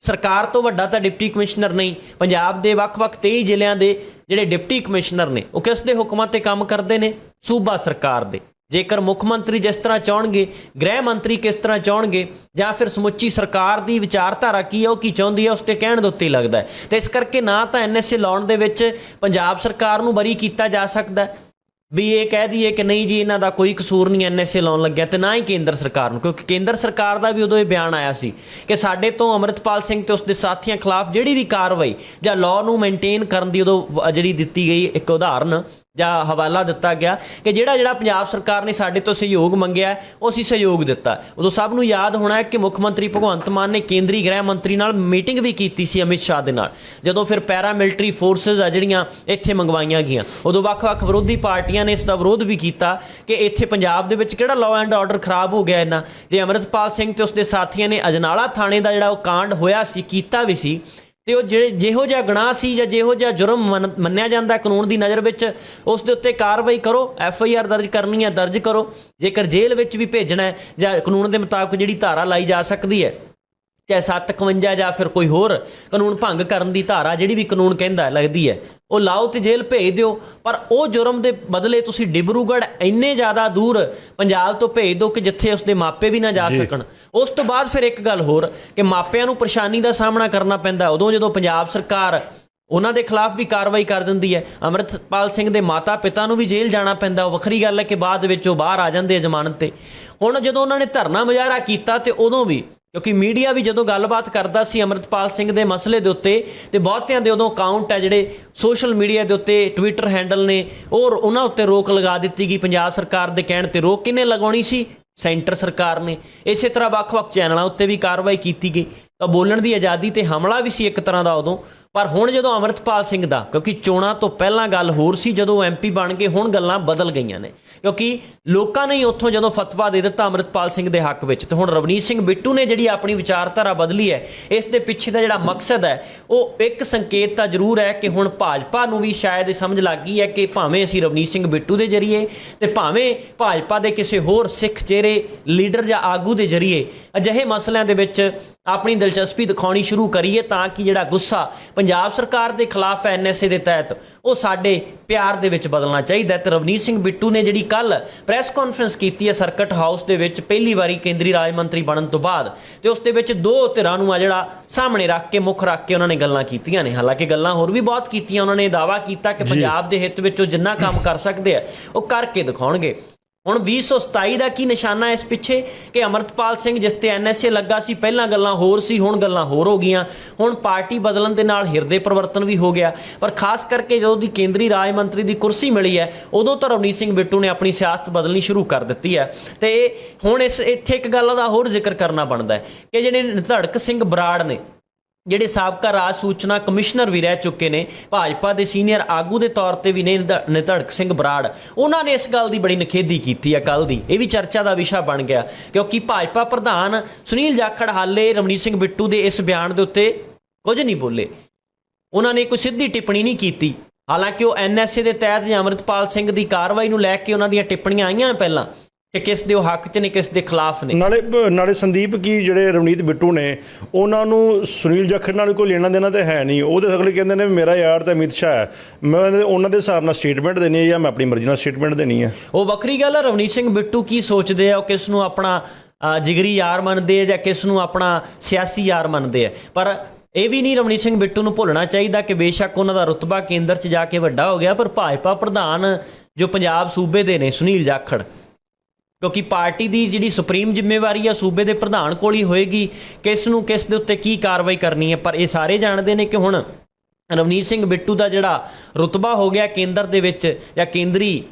ਸਰਕਾਰ ਤੋਂ ਵੱਡਾ ਤਾਂ ਡਿਪਟੀ ਕਮਿਸ਼ਨਰ ਨਹੀਂ। ਪੰਜਾਬ ਦੇ ਵੱਖ-ਵੱਖ 23 ਜ਼ਿਲ੍ਹਿਆਂ ਦੇ ਜਿਹੜੇ ਡਿਪਟੀ ਕਮਿਸ਼ਨਰ ਨੇ, ਉਹ ਕਿਸ ਦੇ ਹੁਕਮਾਂ ਤੇ ਕੰਮ ਕਰਦੇ ਨੇ? ਸੂਬਾ ਸਰਕਾਰ ਦੇ। ਜੇਕਰ ਮੁੱਖ ਮੰਤਰੀ ਜਿਸ ਤਰ੍ਹਾਂ ਚਾਹਣਗੇ, ਗ੍ਰਹਿ ਮੰਤਰੀ ਕਿਸ ਤਰ੍ਹਾਂ ਚਾਹਣਗੇ, ਜਾਂ ਫਿਰ ਸਮੁੱਚੀ ਸਰਕਾਰ ਦੀ ਵਿਚਾਰਧਾਰਾ ਕੀ ਹੈ ਉਹ ਕੀ ਚਾਹੁੰਦੀ ਹੈ ਉਸ ਤੇ ਕਹਿਣ ਦੇ ਉੱਤੇ ਲੱਗਦਾ ਹੈ। ਤੇ ਇਸ ਕਰਕੇ ਨਾ ਤਾਂ ਐਨਐਸਏ ਲਾਉਣ ਦੇ ਵਿੱਚ ਪੰਜਾਬ ਸਰਕਾਰ ਨੂੰ ਬਰੀ ਕੀਤਾ ਜਾ ਸਕਦਾ ਵੀ ਇਹ ਕਹਿ ਦਈਏ ਕਿ ਨਹੀਂ ਜੀ, ਇਹਨਾਂ ਦਾ ਕੋਈ ਕਸੂਰ ਨਹੀਂ ਐਨਐਸਏ ਲਾਉਣ ਲੱਗਿਆ ਤੇ ਨਾ ਹੀ ਕੇਂਦਰ ਸਰਕਾਰ ਨੂੰ, ਕਿਉਂਕਿ ਕੇਂਦਰ ਸਰਕਾਰ ਦਾ ਵੀ ਉਦੋਂ ਇਹ ਬਿਆਨ ਆਇਆ ਸੀ ਕਿ ਸਾਡੇ ਤੋਂ ਅਮਰਿਤਪਾਲ ਸਿੰਘ ਤੇ ਉਸਦੇ ਸਾਥੀਆਂ ਖਿਲਾਫ ਜਿਹੜੀ ਵੀ ਕਾਰਵਾਈ ਜਾਂ ਲਾਅ ਨੂੰ ਮੇਨਟੇਨ ਕਰਨ ਦੀ ਉਦੋਂ ਜਿਹੜੀ ਦਿੱਤੀ ਗਈ ਇੱਕ ਉਦਾਹਰਨ ਜਾਂ ਹਵਾਲਾ ਦਿੱਤਾ ਗਿਆ ਕਿ ਜਿਹੜਾ ਜਿਹੜਾ ਪੰਜਾਬ ਸਰਕਾਰ ਨੇ ਸਾਡੇ ਤੋਂ ਸਹਿਯੋਗ ਮੰਗਿਆ ਉਹ ਅਸੀਂ ਸਹਿਯੋਗ ਦਿੱਤਾ। ਉਦੋਂ ਸਭ ਨੂੰ ਯਾਦ ਹੋਣਾ ਹੈ ਕਿ ਮੁੱਖ ਮੰਤਰੀ ਭਗਵੰਤ ਮਾਨ ਨੇ ਕੇਂਦਰੀ ਗ੍ਰਹਿ ਮੰਤਰੀ ਨਾਲ ਮੀਟਿੰਗ ਵੀ ਕੀਤੀ ਸੀ ਅਮਿਤ ਸ਼ਾਹ ਦੇ ਨਾਲ, ਜਦੋਂ ਫਿਰ ਪੈਰਾ ਮਿਲਟਰੀ ਫੋਰਸਸ ਆ ਜਿਹੜੀਆਂ ਇੱਥੇ ਮੰਗਵਾਈਆਂ ਗਈਆਂ। ਉਦੋਂ ਵੱਖ-ਵੱਖ ਵਿਰੋਧੀ ਪਾਰਟੀਆਂ ਨੇ ਇਸ ਦਾ ਵਿਰੋਧ ਵੀ ਕੀਤਾ ਕਿ ਇੱਥੇ ਪੰਜਾਬ ਦੇ ਵਿੱਚ ਕਿਹੜਾ ਲਾਅ ਐਂਡ ਆਰਡਰ ਖਰਾਬ ਹੋ ਗਿਆ ਇਹਨਾਂ ਜੇ ਅਮਰਿਤਪਾਲ ਸਿੰਘ ਤੇ ਉਸਦੇ ਸਾਥੀਆਂ ਨੇ ਅਜਨਾਲਾ ਥਾਣੇ ਦਾ ਜਿਹੜਾ ਉਹ ਕਾਂਡ ਹੋਇਆ ਸੀ, ਕੀਤਾ ਵੀ ਸੀ ਤੇ ਉਹ ਜਿਹੜੇ ਜਿਹੋ ਜਿਹਾ ਗੁਨਾਹ ਸੀ ਜਾਂ ਜਿਹੋ ਜਿਹਾ ਜੁਰਮ ਮੰਨ- ਮੰਨਿਆ ਜਾਂਦਾ ਕਾਨੂੰਨ ਦੀ ਨਜ਼ਰ ਵਿੱਚ, ਉਸ ਦੇ ਉੱਤੇ ਕਾਰਵਾਈ ਕਰੋ ਐਫ ਆਈ ਆਰ ਦਰਜ ਕਰਨੀ ਹੈ, ਦਰਜ ਕਰੋ। ਜੇਕਰ ਜੇਲ੍ਹ ਵਿੱਚ ਵੀ ਭੇਜਣਾ ਹੈ ਜਾਂ ਕਾਨੂੰਨ ਦੇ ਮੁਤਾਬਕ ਜਿਹੜੀ ਧਾਰਾ ਲਾਈ ਜਾ ਸਕਦੀ ਹੈ, ਚਾਹੇ 751 ਜਾਂ ਫਿਰ ਕੋਈ ਹੋਰ ਕਾਨੂੰਨ ਭੰਗ ਕਰਨ ਦੀ ਧਾਰਾ ਜਿਹੜੀ ਵੀ ਕਾਨੂੰਨ ਕਹਿੰਦਾ ਲੱਗਦੀ ਹੈ ਉਹ ਲਾਓ ਤੇ ਜੇਲ੍ਹ ਭੇਜ ਦਿਓ। ਪਰ ਉਹ ਜੁਰਮ ਦੇ ਬਦਲੇ ਤੁਸੀਂ ਡਿਬਰੂਗੜ੍ਹ ਇੰਨੇ ਜ਼ਿਆਦਾ ਦੂਰ ਪੰਜਾਬ ਤੋਂ ਭੇਜ ਦਿਓ ਕਿ ਜਿੱਥੇ ਉਸਦੇ ਮਾਪੇ ਵੀ ਨਾ ਜਾ ਸਕਣ। ਉਸ ਤੋਂ ਬਾਅਦ ਫਿਰ ਇੱਕ ਗੱਲ ਹੋਰ ਕਿ ਮਾਪਿਆਂ ਨੂੰ ਪਰੇਸ਼ਾਨੀ ਦਾ ਸਾਹਮਣਾ ਕਰਨਾ ਪੈਂਦਾ। ਉਦੋਂ ਜਦੋਂ ਪੰਜਾਬ ਸਰਕਾਰ ਉਹਨਾਂ ਦੇ ਖਿਲਾਫ ਵੀ ਕਾਰਵਾਈ ਕਰ ਦਿੰਦੀ ਹੈ ਅਮਰਿਤਪਾਲ ਸਿੰਘ ਦੇ ਮਾਤਾ ਪਿਤਾ ਨੂੰ ਵੀ ਜੇਲ੍ਹ ਜਾਣਾ ਪੈਂਦਾ। ਉਹ ਵੱਖਰੀ ਗੱਲ ਹੈ ਕਿ ਬਾਅਦ ਵਿੱਚ ਉਹ ਬਾਹਰ ਆ ਜਾਂਦੇ ਆ ਜ਼ਮਾਨਤ ਤੇ। ਹੁਣ ਜਦੋਂ ਉਹਨਾਂ ਨੇ ਧਰਨਾ ਮੁਜ਼ਾਹਰਾ ਕੀਤਾ ਤੇ ਉਦੋਂ ਵੀ ਕਿਉਂਕਿ ਮੀਡੀਆ ਵੀ ਜਦੋਂ ਗੱਲਬਾਤ ਕਰਦਾ ਸੀ ਅਮਰਿਤਪਾਲ ਸਿੰਘ ਦੇ ਮਸਲੇ ਦੇ ਉੱਤੇ ਤੇ ਬਹੁਤਿਆਂ ਦੇ ਉਦੋਂ ਅਕਾਊਂਟ ਹੈ ਜਿਹੜੇ ਸੋਸ਼ਲ ਮੀਡੀਆ ਦੇ ਉੱਤੇ ਟਵਿੱਟਰ ਹੈਂਡਲ ਨੇ, ਔਰ ਉਹਨਾਂ ਉੱਤੇ ਰੋਕ ਲਗਾ ਦਿੱਤੀ ਗਈ ਪੰਜਾਬ ਸਰਕਾਰ ਦੇ ਕਹਿਣ ਤੇ ਰੋਕ ਕਿਹਨੇ ਲਗਾਉਣੀ ਸੀ? ਸੈਂਟਰ ਸਰਕਾਰ ਨੇ। ਇਸੇ ਤਰ੍ਹਾਂ ਵੱਖ-ਵੱਖ ਚੈਨਲਾਂ ਉੱਤੇ ਵੀ ਕਾਰਵਾਈ ਕੀਤੀ ਗਈ। ਤਾਂ ਬੋਲਣ ਦੀ ਆਜ਼ਾਦੀ ਤੇ ਹਮਲਾ ਵੀ ਸੀ ਇੱਕ ਤਰ੍ਹਾਂ ਦਾ ਉਦੋਂ। ਪਰ ਹੁਣ ਜਦੋਂ ਅਮਰਿਤਪਾਲ ਸਿੰਘ ਦਾ, ਕਿਉਂਕਿ ਚੋਣਾਂ ਤੋਂ ਪਹਿਲਾਂ ਗੱਲ ਹੋਰ ਸੀ, ਜਦੋਂ ਐਮਪੀ ਬਣ ਕੇ ਹੁਣ ਗੱਲਾਂ ਬਦਲ ਗਈਆਂ ਨੇ। ਕਿਉਂਕਿ ਲੋਕਾਂ ਨੇ ਉੱਥੋਂ ਜਦੋਂ ਫਤਵਾ ਦੇ ਦਿੱਤਾ ਅਮਰਿਤਪਾਲ ਸਿੰਘ ਦੇ ਹੱਕ ਵਿੱਚ, ਤੇ ਹੁਣ ਰਵਨੀਤ ਸਿੰਘ ਬਿੱਟੂ ਨੇ ਜਿਹੜੀ ਆਪਣੀ ਵਿਚਾਰਧਾਰਾ ਬਦਲੀ ਹੈ, ਇਸ ਦੇ ਪਿੱਛੇ ਦਾ ਜਿਹੜਾ ਮਕਸਦ ਹੈ, ਉਹ ਇੱਕ ਸੰਕੇਤ ਤਾਂ ਜ਼ਰੂਰ ਹੈ ਕਿ ਹੁਣ ਭਾਜਪਾ ਨੂੰ ਵੀ ਸ਼ਾਇਦ ਇਹ ਸਮਝ ਲੱਗ ਗਈ ਹੈ ਕਿ ਭਾਵੇਂ ਅਸੀਂ ਰਵਨੀਤ ਸਿੰਘ ਬਿੱਟੂ ਦੇ ਜ਼ਰੀਏ, ਤੇ ਭਾਵੇਂ ਭਾਜਪਾ ਦੇ ਕਿਸੇ ਹੋਰ ਸਿੱਖ ਚਿਹਰੇ, ਲੀਡਰ ਜਾਂ ਆਗੂ ਦੇ ਜ਼ਰੀਏ, ਅਜਿਹੇ ਮਸਲਿਆਂ ਦੇ ਵਿੱਚ ਆਪਣੀ ਦਿਲਚਸਪੀ ਦਿਖਾਉਣੀ ਸ਼ੁਰੂ ਕਰੀਏ ਤਾਂ ਕਿ ਜਿਹੜਾ ਗੁੱਸਾ ਪੰਜਾਬ ਸਰਕਾਰ ਦੇ ਖਿਲਾਫ ਐਨਐਸਏ ਦੇ ਤਹਿਤ ਉਹ ਸਾਡੇ ਪਿਆਰ ਦੇ ਵਿੱਚ ਬਦਲਣਾ ਚਾਹੀਦਾ ਤੇ ਰਵਨੀਤ ਸਿੰਘ ਬਿੱਟੂ ਨੇ ਜਿਹੜੀ ਕੱਲ ਪ੍ਰੈਸ ਕਾਨਫਰੰਸ ਕੀਤੀ ਹੈ ਸਰਕਟ ਹਾਊਸ ਦੇ ਵਿੱਚ ਪਹਿਲੀ ਵਾਰੀ ਕੇਂਦਰੀ ਰਾਜ ਮੰਤਰੀ ਬਣਨ ਤੋਂ ਬਾਅਦ ਤੇ ਉਸ ਦੇ ਵਿੱਚ ਦੋ ਧਿਰਾਂ ਨੂੰ ਆ ਜਿਹੜਾ ਸਾਹਮਣੇ ਰੱਖ ਕੇ ਮੁੱਖ ਰੱਖ ਕੇ ਉਹਨਾਂ ਨੇ ਗੱਲਾਂ ਕੀਤੀਆਂ ਨੇ। ਹਾਲਾਂਕਿ ਗੱਲਾਂ ਹੋਰ ਵੀ ਬਹੁਤ ਕੀਤੀਆਂ ਉਹਨਾਂ ਨੇ ਦਾਵਾ ਕੀਤਾ ਕਿ ਪੰਜਾਬ ਦੇ ਹਿੱਤ ਵਿੱਚ ਉਹ ਜਿੰਨਾ ਕੰਮ ਕਰ ਸਕਦੇ ਆ ਉਹ ਕਰਕੇ ਦਿਖਾਉਣਗੇ। ਹੁਣ 2027 ਦਾ ਕੀ ਨਿਸ਼ਾਨਾ ਇਸ ਪਿੱਛੇ ਕਿ ਅਮਰਤਪਾਲ ਸਿੰਘ ਜਿਸ ਤੇ ਐਨਐਸਏ ਲੱਗਾ ਸੀ, ਪਹਿਲਾਂ ਗੱਲਾਂ ਹੋਰ ਸੀ, ਹੁਣ ਗੱਲਾਂ ਹੋਰ ਹੋ ਗਈਆਂ। ਹੁਣ ਪਾਰਟੀ ਬਦਲਣ ਦੇ ਨਾਲ ਹਿਰਦੇ ਪਰਿਵਰਤਨ ਵੀ ਹੋ ਗਿਆ। ਪਰ ਖਾਸ ਕਰਕੇ ਜਦੋਂ ਦੀ ਕੇਂਦਰੀ ਰਾਜ ਮੰਤਰੀ ਦੀ ਕੁਰਸੀ ਮਿਲੀ ਹੈ, ਉਦੋਂ ਤਾਂ ਰਵਨੀਤ ਸਿੰਘ ਬਿੱਟੂ ਨੇ ਆਪਣੀ ਸਿਆਸਤ ਬਦਲਣੀ ਸ਼ੁਰੂ ਕਰ ਦਿੱਤੀ ਹੈ। ਤੇ ਹੁਣ ਇਸ, ਇੱਥੇ ਇੱਕ ਗੱਲ ਦਾ ਹੋਰ ਜ਼ਿਕਰ ਕਰਨਾ ਬਣਦਾ ਹੈ ਕਿ ਜਿਹੜੇ ਧੜਕ ਸਿੰਘ ਬਰਾੜ ਨੇ ਜਿਹੜੇ ਸਾਬਕਾ ਰਾਜ ਸੂਚਨਾ ਕਮਿਸ਼ਨਰ ਵੀ ਰਹਿ ਚੁੱਕੇ ਨੇ, ਭਾਜਪਾ ਦੇ ਸੀਨੀਅਰ ਆਗੂ ਦੇ ਤੌਰ ਤੇ ਵੀ ਨੇ ਨਿਧ- ਨਿਧੜਕ ਸਿੰਘ ਬਰਾੜ। ਉਹਨਾਂ ਨੇ ਇਸ ਗੱਲ ਦੀ ਬੜੀ ਨਖੇਦੀ ਕੀਤੀ ਹੈ ਕੱਲ ਦੀ। ਇਹ ਵੀ ਚਰਚਾ ਦਾ ਵਿਸ਼ਾ ਬਣ ਗਿਆ, ਕਿਉਂਕਿ ਭਾਜਪਾ ਪ੍ਰਧਾਨ ਸੁਨੀਲ ਜਾਖੜ ਹਾਲੇ ਰਮਨੀਤ ਸਿੰਘ ਬਿੱਟੂ ਦੇ ਇਸ ਬਿਆਨ ਦੇ ਉੱਤੇ ਕੁਝ ਨਹੀਂ ਬੋਲੇ। ਉਹਨਾਂ ਨੇ ਕੋਈ ਸਿੱਧੀ ਟਿੱਪਣੀ ਨਹੀਂ ਕੀਤੀ। ਹਾਲਾਂਕਿ ਉਹ ਐਨਐਸਏ ਦੇ ਤਹਿਤ ਜਾਂ ਅਮਰਿਤਪਾਲ ਸਿੰਘ ਦੀ ਕਾਰਵਾਈ ਨੂੰ ਲੈ ਕੇ ਉਹਨਾਂ ਦੀਆਂ ਟਿੱਪਣੀਆਂ ਆਈਆਂ ਪਹਿਲਾਂ। ਕਿ ਕਿਸ ਦੇ ਉਹ ਹੱਕ 'ਚ ਨੇ ਕਿਸ ਦੇ ਖਿਲਾਫ ਨੇ? ਨਾਲੇ ਨਾਲੇ ਸੰਦੀਪ ਕੀ ਜਿਹੜੇ ਰਵਨੀਤ ਬਿੱਟੂ ਨੇ ਉਹਨਾਂ ਨੂੰ ਸੁਨੀਲ ਜਾਖੜ ਨਾਲ ਕੋਈ ਲੈਣਾ ਦੇਣਾ ਤੇ ਹੈ ਨਹੀਂ। ਉਹ ਤੇ ਅਗਲੇ ਕਹਿੰਦੇ ਨੇ ਮੇਰਾ ਯਾਰ ਤਾਂ ਅਮਿਤ ਸ਼ਾਹ ਹੈ। ਮੈਂ ਉਹਨਾਂ ਦੇ- ਹਿਸਾਬ ਨਾਲ ਸਟੇਟਮੈਂਟ ਦੇਣੀ ਹੈ ਜਾਂ ਮੈਂ ਆਪਣੀ ਮਰਜ਼ੀ ਨਾਲ ਸਟੇਟਮੈਂਟ ਦੇਣੀ ਹੈ? ਉਹ ਵੱਖਰੀ ਗੱਲ ਹੈ ਰਵਨੀਤ ਸਿੰਘ ਬਿੱਟੂ ਕੀ ਸੋਚਦੇ ਆ? ਉਹ ਕਿਸ ਨੂੰ ਆਪਣਾ ਜਿਗਰੀ ਯਾਰ ਮੰਨਦੇ ਆ ਜਾਂ ਕਿਸ ਨੂੰ ਆਪਣਾ ਸਿਆਸੀ ਯਾਰ ਮੰਨਦੇ ਆ? ਪਰ ਇਹ ਵੀ ਨਹੀਂ ਰਵਨੀਤ ਸਿੰਘ ਬਿੱਟੂ ਨੂੰ ਭੁੱਲਣਾ ਚਾਹੀਦਾ ਕਿ ਬੇਸ਼ੱਕ ਉਹਨਾਂ ਦਾ ਰੁਤਬਾ ਕੇਂਦਰ 'ਚ ਜਾ ਕੇ ਵੱਡਾ ਹੋ ਗਿਆ ਪਰ ਭਾਜਪਾ ਪ੍ਰਧਾਨ ਜੋ ਪੰਜਾਬ ਸੂਬੇ ਦੇ ਨੇ ਸੁਨੀਲ ਜਾਖੜ ਕਿਉਂਕਿ ਪਾਰਟੀ ਦੀ ਜਿਹੜੀ ਸੁਪਰੀਮ ਜ਼ਿੰਮੇਵਾਰੀ ਆ ਸੂਬੇ ਦੇ ਪ੍ਰਧਾਨ ਕੋਲ ਹੀ ਹੋਏਗੀ, ਕਿਸ ਨੂੰ ਕਿਸ ਦੇ ਉੱਤੇ ਕੀ ਕਾਰਵਾਈ ਕਰਨੀ ਹੈ, ਪਰ ਇਹ ਸਾਰੇ ਜਾਣਦੇ ਨੇ ਕਿ ਹੁਣ ਰਵਨੀਤ ਸਿੰਘ ਬਿੱਟੂ ਦਾ ਜਿਹੜਾ ਰੁਤਬਾ ਹੋ ਗਿਆ ਕੇਂਦਰ ਦੇ ਵਿੱਚ ਜਾਂ ਕੇਂਦਰੀ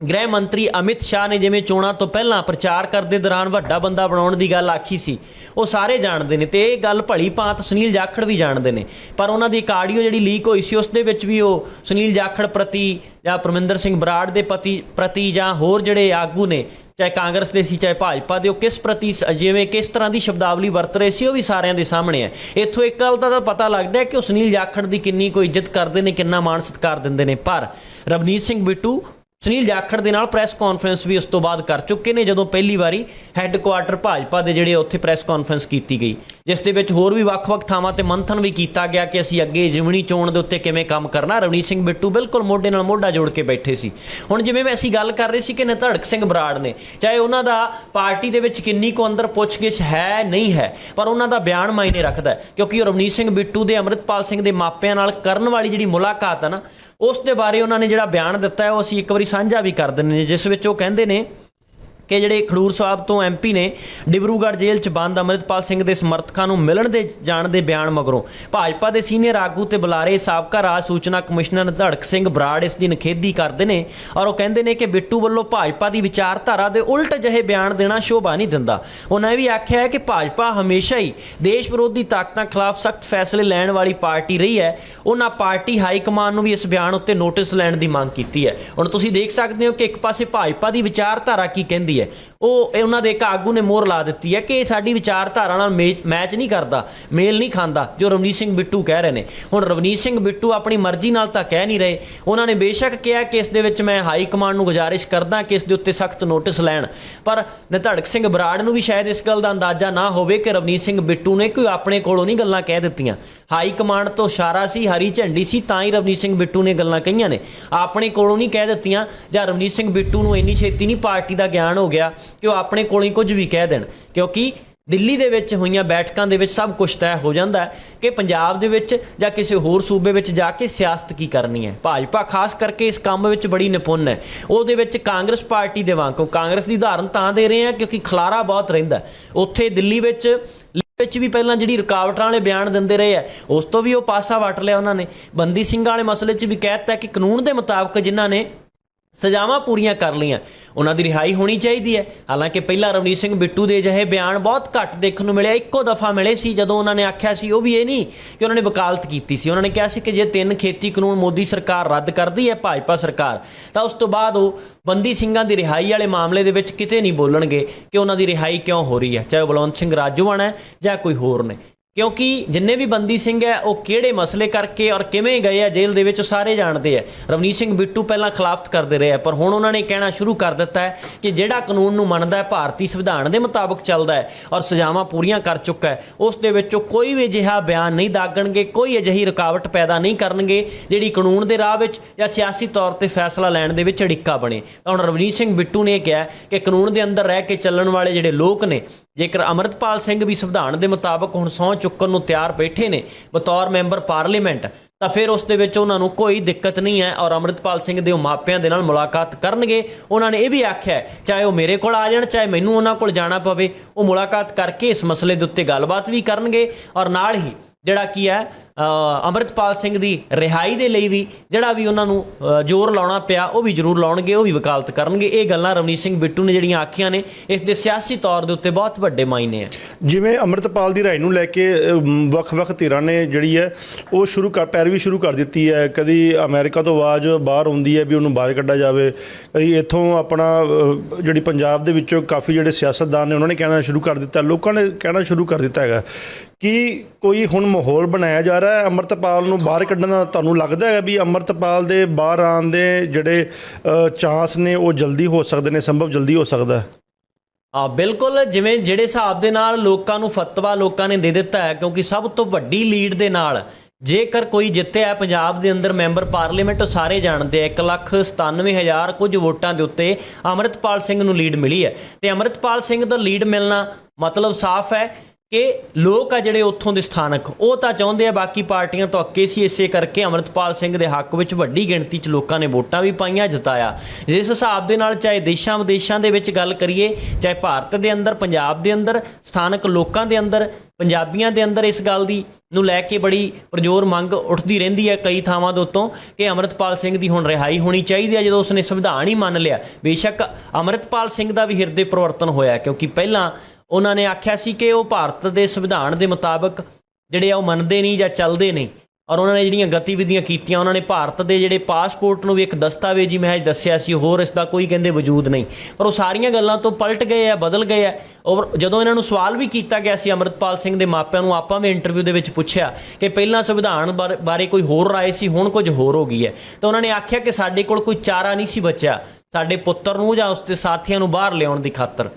ਗ੍ਰਹਿ ਮੰਤਰੀ ਅਮਿਤ ਸ਼ਾਹ ਨੇ ਜਿਵੇਂ ਚੋਣਾਂ ਤੋਂ ਪਹਿਲਾਂ ਪ੍ਰਚਾਰ ਕਰਦੇ ਦੌਰਾਨ ਵੱਡਾ ਬੰਦਾ ਬਣਾਉਣ ਦੀ ਗੱਲ ਆਖੀ ਸੀ, ਉਹ ਸਾਰੇ ਜਾਣਦੇ ਨੇ ਤੇ ਇਹ ਗੱਲ ਭਲੀ ਭਾਂਤ ਸੁਨੀਲ ਜਾਖੜ ਵੀ ਜਾਣਦੇ ਨੇ, ਪਰ ਉਹਨਾਂ ਦੀ ਇੱਕ ਆਡੀਓ ਜਿਹੜੀ ਲੀਕ ਹੋਈ ਸੀ ਉਸ ਦੇ ਵਿੱਚ ਵੀ ਉਹ ਸੁਨੀਲ ਜਾਖੜ ਪ੍ਰਤੀ ਜਾਂ ਪਰਮਿੰਦਰ ਸਿੰਘ ਬਰਾੜ ਦੇ ਪਤੀ, ਪ੍ਰਤੀ ਜਾਂ ਹੋਰ ਜਿਹੜੇ ਆਗੂ ਨੇ ਚਾਹੇ ਕਾਂਗਰਸ ਦੇ ਸੀ, ਚਾਹੇ ਭਾਜਪਾ ਦੇ, ਉਹ ਕਿਸ ਪ੍ਰਤੀ ਜਿਵੇਂ ਕਿਸ ਤਰ੍ਹਾਂ ਦੀ ਸ਼ਬਦਾਵਲੀ ਵਰਤ ਰਹੇ ਸੀ, ਉਹ ਵੀ ਸਾਰਿਆਂ ਦੇ ਸਾਹਮਣੇ ਹੈ। ਇੱਥੋਂ ਇੱਕ ਗੱਲ ਦਾ ਤਾਂ ਪਤਾ ਲੱਗਦਾ ਹੈ ਕਿ ਉਹ ਸੁਨੀਲ ਜਾਖੜ ਦੀ ਕਿੰਨੀ ਕੋਈ ਇੱਜ਼ਤ ਕਰਦੇ ਨੇ, ਕਿੰਨਾ ਮਾਣ ਸਤਿਕਾਰ ਦਿੰਦੇ ਨੇ। ਪਰ ਰਵਨੀਤ ਸਿੰਘ ਬਿੱਟੂ ਸੁਨੀਲ ਜਾਖੜ ਦੇ ਨਾਲ ਪ੍ਰੈਸ ਕਾਨਫਰੰਸ ਵੀ ਉਸ ਤੋਂ ਬਾਅਦ ਕਰ ਚੁੱਕੇ ਨੇ, ਜਦੋਂ ਪਹਿਲੀ ਵਾਰੀ ਹੈੱਡਕੁਆਟਰ ਭਾਜਪਾ ਦੇ ਜਿਹੜੇ ਉੱਥੇ ਪ੍ਰੈਸ ਕਾਨਫਰੰਸ ਕੀਤੀ ਗਈ। ਜਿਸ ਦੇ ਵਿੱਚ ਹੋਰ ਵੀ ਵੱਖ-ਵੱਖ ਥਾਵਾਂ ਤੇ ਮੰਥਨ ਵੀ ਕੀਤਾ ਗਿਆ ਕਿ ਅਸੀਂ ਅੱਗੇ ਜਿਮਣੀ ਚੋਣ ਦੇ ਉੱਤੇ ਕਿਵੇਂ ਕੰਮ ਕਰਨਾ। ਰਵਨੀਤ ਸਿੰਘ ਬਿੱਟੂ ਬਿਲਕੁਲ ਮੋਢੇ ਨਾਲ ਮੋਢਾ ਜੋੜ ਕੇ ਬੈਠੇ ਸੀ। ਹੁਣ ਜਿਵੇਂ ਮੈਂ ਅਸੀਂ ਗੱਲ ਕਰ ਰਹੇ ਸੀ ਕਿ ਨਧੜਕ ਸਿੰਘ ਬਰਾੜ ਨੇ, ਚਾਹੇ ਉਹਨਾਂ ਦਾ ਪਾਰਟੀ ਦੇ ਵਿੱਚ ਕਿੰਨੀ ਕੁ ਅੰਦਰ ਪੁੱਛਗਿੱਛ ਹੈ, ਨਹੀਂ ਹੈ, ਪਰ ਉਹਨਾਂ ਦਾ ਬਿਆਨ ਮਾਇਨੇ ਰੱਖਦਾ ਕਿਉਂਕਿ ਉਹ ਰਵਨੀਤ ਸਿੰਘ ਬਿੱਟੂ ਦੇ, ਅੰਮ੍ਰਿਤਪਾਲ ਸਿੰਘ ਦੇ ਮਾਪਿਆਂ ਨਾਲ ਕਰਨ ਵਾਲੀ ਜਿਹੜੀ ਮੁਲਾਕਾਤ ਹੈ ਨਾ ਉਸ ਦੇ ਬਾਰੇ ਉਹਨਾਂ ਨੇ ਜਿਹੜਾ ਬਿਆਨ ਦਿੱਤਾ ਹੈ, ਉਹ ਅਸੀਂ ਇੱਕ ਵਾਰੀ ਸਾਂਝਾ ਵੀ ਕਰ ਦਿੰਦੇ ਨੇ ਜਿਸ ਵਿੱਚ ਉਹ ਕਹਿੰਦੇ ਨੇ ਕਿ ਜਿਹੜੇ ਖਡੂਰ ਸਾਹਿਬ ਤੋਂ ਐਮਪੀ ਨੇ ਡਿਬਰੂਗੜ੍ਹ ਜੇਲ੍ਹ 'ਚ ਬੰਦ ਅੰਮ੍ਰਿਤਪਾਲ ਸਿੰਘ ਦੇ ਸਮਰਥਕਾਂ ਨੂੰ ਮਿਲਣ ਦੇ ਜਾਣ ਦੇ ਬਿਆਨ ਮਗਰੋਂ ਭਾਜਪਾ ਦੇ ਸੀਨੀਅਰ ਆਗੂ ਤੇ ਬੁਲਾਰੇ ਸਾਬਕਾ ਰਾਜ ਸੂਚਨਾ ਕਮਿਸ਼ਨਰ ਧੜਕ ਸਿੰਘ ਬਰਾੜ ਇਸ ਦੀ ਨਖੇਦੀ ਕਰਦੇ ਨੇ ਔਰ ਉਹ ਕਹਿੰਦੇ ਨੇ ਕਿ ਬਿੱਟੂ ਵੱਲੋਂ ਭਾਜਪਾ ਦੀ ਵਿਚਾਰਧਾਰਾ ਦੇ ਉਲਟ ਜਿਹੇ ਬਿਆਨ ਦੇਣਾ ਸ਼ੋਭਾ ਨਹੀਂ ਦਿੰਦਾ। ਉਹਨਾਂ ਇਹ ਵੀ ਆਖਿਆ ਹੈ ਕਿ ਭਾਜਪਾ ਹਮੇਸ਼ਾ ਹੀ ਦੇਸ਼ ਵਿਰੋਧੀ ਤਾਕਤਾਂ ਖਿਲਾਫ ਸਖਤ ਫੈਸਲੇ ਲੈਣ ਵਾਲੀ ਪਾਰਟੀ ਰਹੀ ਹੈ। ਉਹਨਾਂ ਪਾਰਟੀ ਹਾਈ ਕਮਾਨ ਨੂੰ ਵੀ ਇਸ ਬਿਆਨ ਉੱਤੇ ਨੋਟਿਸ ਲੈਣ ਦੀ ਮੰਗ ਕੀਤੀ ਹੈ। ਹੁਣ ਤੁਸੀਂ ਦੇਖ ਸਕਦੇ ਹੋ ਕਿ ਇੱਕ ਪਾਸੇ ਭਾਜਪਾ ਦੀ ਵਿਚਾਰਧਾਰਾ ਕੀ ਕਹਿੰਦੀ ਹੈ। ਉਹ ਇਹ ਉਹਨਾਂ ਦੇ ਇੱਕ ਆਗੂ ਨੇ ਮੋਹਰ ਲਾ ਦਿੱਤੀ ਹੈ ਕਿ ਇਹ ਸਾਡੀ ਵਿਚਾਰਧਾਰਾ ਨਾਲ ਮੇਚ- ਮੈਚ ਨਹੀਂ ਕਰਦਾ, ਮੇਲ ਨਹੀਂ ਖਾਂਦਾ, ਜੋ ਰਵਨੀਤ ਸਿੰਘ ਬਿੱਟੂ ਕਹਿ ਰਹੇ ਨੇ। ਹੁਣ ਰਵਨੀਤ ਸਿੰਘ ਬਿੱਟੂ ਆਪਣੀ ਮਰਜ਼ੀ ਨਾਲ ਤਾਂ ਕਹਿ ਨਹੀਂ ਰਹੇ। ਉਹਨਾਂ ਨੇ ਬੇਸ਼ੱਕ ਕਿਹਾ ਕਿ ਇਸ ਦੇ ਵਿੱਚ ਮੈਂ ਹਾਈ ਕਮਾਂਡ ਨੂੰ ਗੁਜ਼ਾਰਿਸ਼ ਕਰਦਾ ਕਿ ਇਸ ਦੇ ਉੱਤੇ ਸਖਤ ਨੋਟਿਸ ਲੈਣ। ਪਰ ਨਿਧੜਕ ਸਿੰਘ ਬਰਾੜ ਨੂੰ ਵੀ ਸ਼ਾਇਦ ਇਸ ਗੱਲ ਦਾ ਅੰਦਾਜ਼ਾ ਨਾ ਹੋਵੇ ਕਿ ਰਵਨੀਤ ਸਿੰਘ ਬਿੱਟੂ ਨੇ ਕੋਈ ਆਪਣੇ ਕੋਲੋਂ ਨਹੀਂ ਗੱਲਾਂ ਕਹਿ ਦਿੱਤੀਆਂ। ਹਾਈ ਕਮਾਂਡ ਤੋਂ ਇਸ਼ਾਰਾ ਸੀ, ਹਰੀ ਝੰਡੀ ਸੀ, ਤਾਂ ਹੀ ਰਵਨੀਤ ਸਿੰਘ ਬਿੱਟੂ ਨੇ ਗੱਲਾਂ ਕਹੀਆਂ ਨੇ। ਆਪਣੇ ਕੋਲੋਂ ਨਹੀਂ ਕਹਿ ਦਿੱਤੀਆਂ ਜਾਂ ਰਵਨੀਤ ਸਿੰਘ ਬਿੱਟੂ ਨੂੰ ਇੰਨੀ ਛੇਤੀ ਨਹੀਂ ਪਾਰਟੀ ਦਾ ਗਿਆਨ ਹੋ ਗਿਆ ਕਿ ਉਹ ਆਪਣੇ ਕੋਲ ਹੀ ਕੁਝ ਵੀ ਕਹਿ ਦੇਣ। ਕਿਉਂਕਿ ਦਿੱਲੀ ਦੇ ਵਿੱਚ ਹੋਈਆਂ ਬੈਠਕਾਂ ਦੇ ਵਿੱਚ ਸਭ ਕੁਝ ਤੈਅ ਹੋ ਜਾਂਦਾ ਹੈ ਕਿ ਪੰਜਾਬ ਦੇ ਵਿੱਚ ਜਾਂ ਕਿਸੇ ਹੋਰ ਸੂਬੇ ਵਿੱਚ ਜਾ ਕੇ ਸਿਆਸਤ ਕੀ ਕਰਨੀ ਹੈ। ਭਾਜਪਾ ਖਾਸ ਕਰਕੇ ਇਸ ਕੰਮ ਵਿੱਚ ਬੜੀ ਨਿਪੁੰਨ ਹੈ। ਉਹਦੇ ਵਿੱਚ ਕਾਂਗਰਸ ਪਾਰਟੀ ਦੇ ਵਾਂਗ ਕਾਂਗਰਸ ਦੀ ਉਦਾਹਰਨ ਤਾਂ ਦੇ ਰਹੇ ਹਾਂ ਕਿਉਂਕਿ ਖਲਾਰਾ ਬਹੁਤ ਰਹਿੰਦਾ ਉੱਥੇ ਦਿੱਲੀ ਵਿੱਚ ਵਿੱਚ ਵੀ ਪਹਿਲਾਂ ਜਿਹੜੀ ਰੁਕਾਵਟਾਂ ਵਾਲੇ ਬਿਆਨ ਦਿੰਦੇ ਰਹੇ ਆ ਉਸ ਤੋਂ ਵੀ ਉਹ ਪਾਸਾ ਵਟ ਲਿਆ ਉਹਨਾਂ ਨੇ। ਬੰਦੀ ਸਿੰਘਾਂ ਵਾਲੇ ਮਸਲੇ 'ਚ ਵੀ ਕਹਿਤਾ ਕਿ ਕਾਨੂੰਨ ਦੇ ਮੁਤਾਬਕ ਜਿਨ੍ਹਾਂ ਨੇ ਸਜ਼ਾਵਾਂ ਪੂਰੀਆਂ ਕਰ ਲਈਆਂ। ਉਹਨਾਂ ਦੀ ਰਿਹਾਈ ਹੋਣੀ ਚਾਹੀਦੀ ਹੈ। ਹਾਲਾਂਕਿ ਪਹਿਲਾਂ ਰਵਨੀਤ ਸਿੰਘ ਬਿੱਟੂ ਦੇ ਅਜਿਹੇ ਬਿਆਨ ਬਹੁਤ ਘੱਟ ਦੇਖਣ ਨੂੰ ਮਿਲਿਆ। ਇੱਕੋ ਦਫਾ ਮਿਲੇ ਸੀ ਜਦੋਂ ਉਹਨਾਂ ਨੇ ਆਖਿਆ ਸੀ, ਉਹ ਵੀ ਇਹ ਨਹੀਂ ਕਿ ਉਹਨਾਂ ਨੇ ਵਕਾਲਤ ਕੀਤੀ ਸੀ। ਉਹਨਾਂ ਨੇ ਕਿਹਾ ਸੀ ਕਿ ਜੇ ਤਿੰਨ ਖੇਤੀ ਕਾਨੂੰਨ ਮੋਦੀ ਸਰਕਾਰ ਰੱਦ ਕਰਦੀ ਹੈ, ਭਾਜਪਾ ਸਰਕਾਰ, ਤਾਂ ਉਸ ਤੋਂ ਬਾਅਦ ਉਹ ਬੰਦੀ ਸਿੰਘਾਂ ਦੀ ਰਿਹਾਈ ਵਾਲੇ ਮਾਮਲੇ ਦੇ ਵਿੱਚ ਕਿਤੇ ਨਹੀਂ ਬੋਲਣਗੇ ਕਿ ਉਹਨਾਂ ਦੀ ਰਿਹਾਈ ਕਿਉਂ ਹੋ ਰਹੀ ਹੈ। ਚਾਹੇ ਉਹ ਬਲਵੰਤ ਸਿੰਘ ਰਾਜੂਆਣਾ ਹੈ ਜਾਂ ਕੋਈ ਹੋਰ ਨੇ। ਕਿਉਂਕਿ ਜਿੰਨੇ ਵੀ ਬੰਦੀ ਸਿੰਘ ਹੈ, ਉਹ ਕਿਹੜੇ ਮਸਲੇ ਕਰਕੇ ਔਰ ਕਿਵੇਂ ਗਏ ਆ, ਜੇਲ੍ਹ ਦੇ ਵਿੱਚ ਉਹ ਸਾਰੇ ਜਾਣਦੇ ਆ। ਰਵਨੀਤ ਸਿੰਘ ਬਿੱਟੂ ਪਹਿਲਾਂ ਖਿਲਾਫਤ ਕਰਦੇ ਰਹੇ ਆ, ਪਰ ਹੁਣ ਉਹਨਾਂ ਨੇ ਕਹਿਣਾ ਸ਼ੁਰੂ ਕਰ ਦਿੱਤਾ ਹੈ ਕਿ ਜਿਹੜਾ ਕਾਨੂੰਨ ਨੂੰ ਮੰਨਦਾ ਹੈ, ਭਾਰਤੀ ਸੰਵਿਧਾਨ ਦੇ ਮੁਤਾਬਕ ਚੱਲਦਾ ਹੈ ਔਰ ਸਜ਼ਾਵਾਂ ਪੂਰੀਆਂ ਕਰ ਚੁੱਕਾ ਹੈ। ਉਸ ਦੇ ਵਿੱਚੋਂ ਕੋਈ ਵੀ ਅਜਿਹਾ ਬਿਆਨ ਨਹੀਂ ਦਾਗਣਗੇ, ਕੋਈ ਅਜਿਹੀ ਰੁਕਾਵਟ ਪੈਦਾ ਨਹੀਂ ਕਰਨਗੇ, ਜਿਹੜੀ ਕਾਨੂੰਨ ਦੇ ਰਾਹ ਵਿੱਚ ਜਾਂ ਸਿਆਸੀ ਤੌਰ ਤੇ ਫੈਸਲਾ ਲੈਣ ਦੇ ਵਿੱਚ ਅੜਿੱਕਾ ਬਣੇ। ਤਾਂ ਹੁਣ ਰਵਨੀਤ ਸਿੰਘ ਬਿੱਟੂ ਨੇ ਇਹ ਕਿਹਾ ਕਿ ਕਾਨੂੰਨ ਦੇ ਅੰਦਰ ਰਹਿ ਕੇ ਚੱਲਣ ਵਾਲੇ ਜਿਹੜੇ ਲੋਕ ਨੇ, ਜੇਕਰ ਅਮਰਤਪਾਲ ਸਿੰਘ ਵੀ ਸੰਵਿਧਾਨ ਦੇ ਮੁਤਾਬਕ ਹੁਣ ਸਹੁੰ ਚੁੱਕਣ ਨੂੰ ਤਿਆਰ ਬੈਠੇ ਨੇ, ਬਤੌਰ ਮੈਂਬਰ ਪਾਰਲੀਮੈਂਟ। ਤਾਂ ਫਿਰ ਉਸ ਦੇ ਵਿੱਚ ਉਹਨਾਂ ਨੂੰ ਕੋਈ ਦਿੱਕਤ ਨਹੀਂ ਹੈ ਔਰ ਅਮਰਤਪਾਲ ਸਿੰਘ ਦੇ ਉਹ ਮਾਪਿਆਂ ਦੇ ਨਾਲ ਮੁਲਾਕਾਤ ਕਰਨਗੇ। ਉਹਨਾਂ ਨੇ ਇਹ ਵੀ ਆਖਿਆ ਚਾਹੇ ਉਹ ਮੇਰੇ ਕੋਲ ਆ ਜਾਣ, ਚਾਹੇ ਮੈਨੂੰ ਉਹਨਾਂ ਕੋਲ ਜਾਣਾ ਪਵੇ, ਉਹ ਮੁਲਾਕਾਤ ਕਰਕੇ ਇਸ ਮਸਲੇ ਦੇ ਉੱਤੇ ਗੱਲਬਾਤ ਵੀ ਕਰਨਗੇ ਔਰ ਨਾਲ ਹੀ ਜਿਹੜਾ ਕੀ ਹੈ ਅੰਮ੍ਰਿਤਪਾਲ ਸਿੰਘ ਦੀ ਰਿਹਾਈ ਦੇ ਲਈ ਵੀ ਜਿਹੜਾ ਵੀ ਉਹਨਾਂ ਨੂੰ ਜ਼ੋਰ ਲਾਉਣਾ ਪਿਆ, ਉਹ ਵੀ ਜ਼ਰੂਰ ਲਾਉਣਗੇ, ਉਹ ਵੀ ਵਕਾਲਤ ਕਰਨਗੇ। ਇਹ ਗੱਲਾਂ ਰਵਨੀਤ ਸਿੰਘ ਬਿੱਟੂ ਨੇ ਜਿਹੜੀਆਂ ਆਖੀਆਂ ਨੇ, ਇਸ ਦੇ ਸਿਆਸੀ ਤੌਰ ਦੇ ਉੱਤੇ ਬਹੁਤ ਵੱਡੇ ਮਾਇਨੇ ਆ। ਜਿਵੇਂ ਅੰਮ੍ਰਿਤਪਾਲ ਦੀ ਰਾਏ ਨੂੰ ਲੈ ਕੇ ਵੱਖ-ਵੱਖ ਧਿਰਾਂ ਨੇ ਜਿਹੜੀ ਹੈ, ਉਹ ਸ਼ੁਰੂ ਕਰ, ਪੈਰਵੀ ਸ਼ੁਰੂ ਕਰ ਦਿੱਤੀ ਹੈ। ਕਦੀ ਅਮਰੀਕਾ ਤੋਂ ਆਵਾਜ਼ ਬਾਹਰ ਆਉਂਦੀ ਹੈ ਵੀ ਉਹਨੂੰ ਬਾਹਰ ਕੱਢਿਆ ਜਾਵੇ। ਕਦੀ ਇੱਥੋਂ ਆਪਣਾ ਜਿਹੜੀ ਪੰਜਾਬ ਦੇ ਵਿੱਚੋਂ ਕਾਫੀ ਜਿਹੜੇ ਸਿਆਸਤਦਾਨ ਨੇ, ਉਹਨਾਂ ਨੇ ਕਹਿਣਾ ਸ਼ੁਰੂ ਕਰ ਦਿੱਤਾ। ਲੋਕਾਂ ਨੇ ਕਹਿਣਾ ਸ਼ੁਰੂ ਕਰ ਦਿੱਤਾ ਹੈਗਾ ਕਿ ਕੋਈ ਹੁਣ ਮਾਹੌਲ ਬਣਾਇਆ ਜਾ ਰਿਹਾ ਹੈ, ਅੰਮ੍ਰਿਤਪਾਲ ਨੂੰ ਬਾਹਰ ਕੱਢਣ ਦਾ ਤੁਹਾਨੂੰ ਲੱਗਦਾ ਹੈ ਵੀ ਅੰਮ੍ਰਿਤਪਾਲ ਦੇ ਬਾਹਰ ਆਉਣ ਦੇ ਜਿਹੜੇ ਚਾਂਸ ਨੇ ਉਹ ਜਲਦੀ ਹੋ ਸਕਦੇ ਨੇ, ਸੰਭਵ ਜਲਦੀ ਹੋ ਸਕਦਾ ਹੈ? ਆ ਬਿਲਕੁਲ ਜਿਵੇਂ ਜਿਹੜੇ ਹਿਸਾਬ ਦੇ ਨਾਲ ਲੋਕਾਂ ਨੂੰ ਫਤਵਾ ਲੋਕਾਂ ਨੇ ਦੇ ਦਿੱਤਾ ਹੈ, ਕਿਉਂਕਿ ਸਭ ਤੋਂ ਵੱਡੀ ਲੀਡ ਦੇ ਨਾਲ ਜੇਕਰ ਕੋਈ ਜਿੱਤਿਆ ਪੰਜਾਬ ਦੇ ਅੰਦਰ ਮੈਂਬਰ ਪਾਰਲੀਮੈਂਟ ਸਾਰੇ ਜਾਣਦੇ ਆ 197000 ਕੁਝ ਵੋਟਾਂ ਦੇ ਉੱਤੇ ਅਮਰਿਤਪਾਲ ਸਿੰਘ ਨੂੰ ਲੀਡ ਮਿਲੀ ਹੈ। ਤੇ ਅਮਰਿਤਪਾਲ ਸਿੰਘ ਦਾ ਲੀਡ ਮਿਲਣਾ ਮਤਲਬ ਸਾਫ਼ ਹੈ ਕਿ ਲੋਕ ਆ ਜਿਹੜੇ ਉੱਥੋਂ ਦੇ ਸਥਾਨਕ, ਉਹ ਤਾਂ ਚਾਹੁੰਦੇ ਆ ਬਾਕੀ ਪਾਰਟੀਆਂ ਤੋਂ ਅੱਕੇ ਸੀ, ਇਸੇ ਕਰਕੇ ਅਮਰਿਤਪਾਲ ਸਿੰਘ ਦੇ ਹੱਕ ਵਿੱਚ ਵੱਡੀ ਗਿਣਤੀ 'ਚ ਲੋਕਾਂ ਨੇ ਵੋਟਾਂ ਵੀ ਪਾਈਆਂ, ਜਿਤਾਇਆ। ਜਿਸ ਹਿਸਾਬ ਦੇ ਨਾਲ ਚਾਹੇ ਦੇਸ਼ਾਂ ਵਿਦੇਸ਼ਾਂ ਦੇ ਵਿੱਚ ਗੱਲ ਕਰੀਏ, ਚਾਹੇ ਭਾਰਤ ਦੇ ਅੰਦਰ, ਪੰਜਾਬ ਦੇ ਅੰਦਰ, ਸਥਾਨਕ ਲੋਕਾਂ ਦੇ ਅੰਦਰ, ਪੰਜਾਬੀਆਂ ਦੇ ਅੰਦਰ ਇਸ ਗੱਲ ਦੀ ਨੂੰ ਲੈ ਕੇ ਬੜੀ ਪ੍ਰਜੋਰ ਮੰਗ ਉੱਠਦੀ ਰਹਿੰਦੀ ਹੈ ਕਈ ਥਾਵਾਂ ਦੇ ਉੱਤੋਂ ਕਿ ਅਮਰਿਤਪਾਲ ਸਿੰਘ ਦੀ ਹੁਣ ਰਿਹਾਈ ਹੋਣੀ ਚਾਹੀਦੀ ਹੈ, ਜਦੋਂ ਉਸਨੇ ਸੰਵਿਧਾਨ ਹੀ ਮੰਨ ਲਿਆ। ਬੇਸ਼ੱਕ ਅਮਰਿਤਪਾਲ ਸਿੰਘ ਦਾ ਵੀ ਹਿਰਦੇ ਪਰਿਵਰਤਨ ਹੋਇਆ, ਕਿਉਂਕਿ ਪਹਿਲਾਂ ਉਹਨਾਂ ਨੇ ਆਖਿਆ ਸੀ ਕਿ ਉਹ ਭਾਰਤ ਦੇ ਸੰਵਿਧਾਨ ਦੇ ਮੁਤਾਬਕ ਜਿਹੜੇ ਆ ਉਹ ਮੰਨਦੇ ਨਹੀਂ ਜਾਂ ਚੱਲਦੇ ਨਹੀਂ। ਔਰ ਉਹਨਾਂ ਨੇ ਜਿਹੜੀਆਂ ਗਤੀਵਿਧੀਆਂ ਕੀਤੀਆਂ, ਉਹਨਾਂ ਨੇ ਭਾਰਤ ਦੇ ਜਿਹੜੇ ਪਾਸਪੋਰਟ ਨੂੰ ਵੀ ਇੱਕ ਦਸਤਾਵੇਜ਼ੀ ਮਹਿਜ ਦੱਸਿਆ ਸੀ, ਹੋਰ ਇਸ ਦਾ ਕੋਈ ਕਹਿੰਦੇ ਵਜੂਦ ਨਹੀਂ। ਪਰ ਉਹ ਸਾਰੀਆਂ ਗੱਲਾਂ ਤੋਂ ਪਲਟ ਗਏ ਆ, ਬਦਲ ਗਏ ਆ। ਔਰ ਜਦੋਂ ਇਹਨਾਂ ਨੂੰ ਸਵਾਲ ਵੀ ਕੀਤਾ ਗਿਆ ਸੀ, ਅਮਰਿਤਪਾਲ ਸਿੰਘ ਦੇ ਮਾਪਿਆਂ ਨੂੰ ਆਪਾਂ ਵੀ ਇੰਟਰਵਿਊ ਦੇ ਵਿੱਚ ਪੁੱਛਿਆ ਕਿ ਪਹਿਲਾਂ ਸੰਵਿਧਾਨ ਬਾਰੇ- ਬਾਰੇ ਕੋਈ ਹੋਰ ਰਾਏ ਸੀ, ਹੁਣ ਕੁਝ ਹੋਰ ਹੋ ਗਈ ਹੈ। ਤਾਂ ਉਹਨਾਂ ਨੇ ਆਖਿਆ ਕਿ ਸਾਡੇ ਕੋਲ ਕੋਈ ਚਾਰਾ ਨਹੀਂ ਸੀ ਬਚਿਆ। ਸਾਡੇ ਪੁੱਤਰ ਨੂੰ ਜਾਂ ਉਸਦੇ ਸਾਥੀਆਂ ਨੂੰ ਬਾਹਰ ਲਿਆਉਣ ਦੀ ਖਾਤਰ।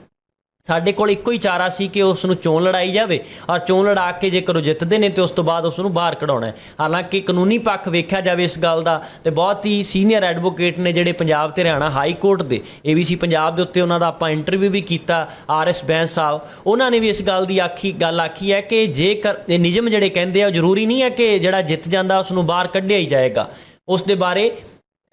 ਸਾਡੇ ਕੋਲ ਇੱਕੋ ਹੀ ਚਾਰਾ ਸੀ ਕਿ ਉਸ ਨੂੰ ਚੋਣ ਲੜਾਈ ਜਾਵੇ ਔਰ ਚੋਣ ਲੜਾ ਕੇ ਜੇਕਰ ਉਹ ਜਿੱਤਦੇ ਨੇ ਤੇ ਉਸ ਤੋਂ ਬਾਅਦ ਉਸ ਨੂੰ ਬਾਹਰ ਕਢਾਉਣਾ ਹੈ। ਹਾਲਾਂਕਿ ਕਾਨੂੰਨੀ ਪੱਖ ਵੇਖਿਆ ਜਾਵੇ ਇਸ ਗੱਲ ਦਾ ਤੇ ਬਹੁਤ ਹੀ ਸੀਨੀਅਰ ਐਡਵੋਕੇਟ ਨੇ ਜਿਹੜੇ ਪੰਜਾਬ ਤੇ ਹਰਿਆਣਾ ਹਾਈ ਕੋਰਟ ਦੇ, ਏਬੀਸੀ ਪੰਜਾਬ ਦੇ ਉੱਤੇ ਉਹਨਾਂ ਦਾ ਆਪਾਂ ਇੰਟਰਵਿਊ ਵੀ ਕੀਤਾ ਆਰਐਸ ਬੈਂਸ ਸਾਹਿਬ। ਉਹਨਾਂ ਨੇ ਵੀ ਇਸ ਗੱਲ ਦੀ ਆਖੀ, ਗੱਲ ਆਖੀ ਹੈ ਕਿ ਜੇਕਰ ਇਹ ਨਿਯਮ ਜਿਹੜੇ ਕਹਿੰਦੇ ਆ ਉਹ ਜ਼ਰੂਰੀ ਨਹੀਂ ਹੈ ਕਿ ਜਿਹੜਾ ਜਿੱਤ ਜਾਂਦਾ ਉਸ ਨੂੰ ਬਾਹਰ ਕੱਢਿਆ ਹੀ ਜਾਏਗਾ। ਉਸ ਦੇ ਬਾਰੇ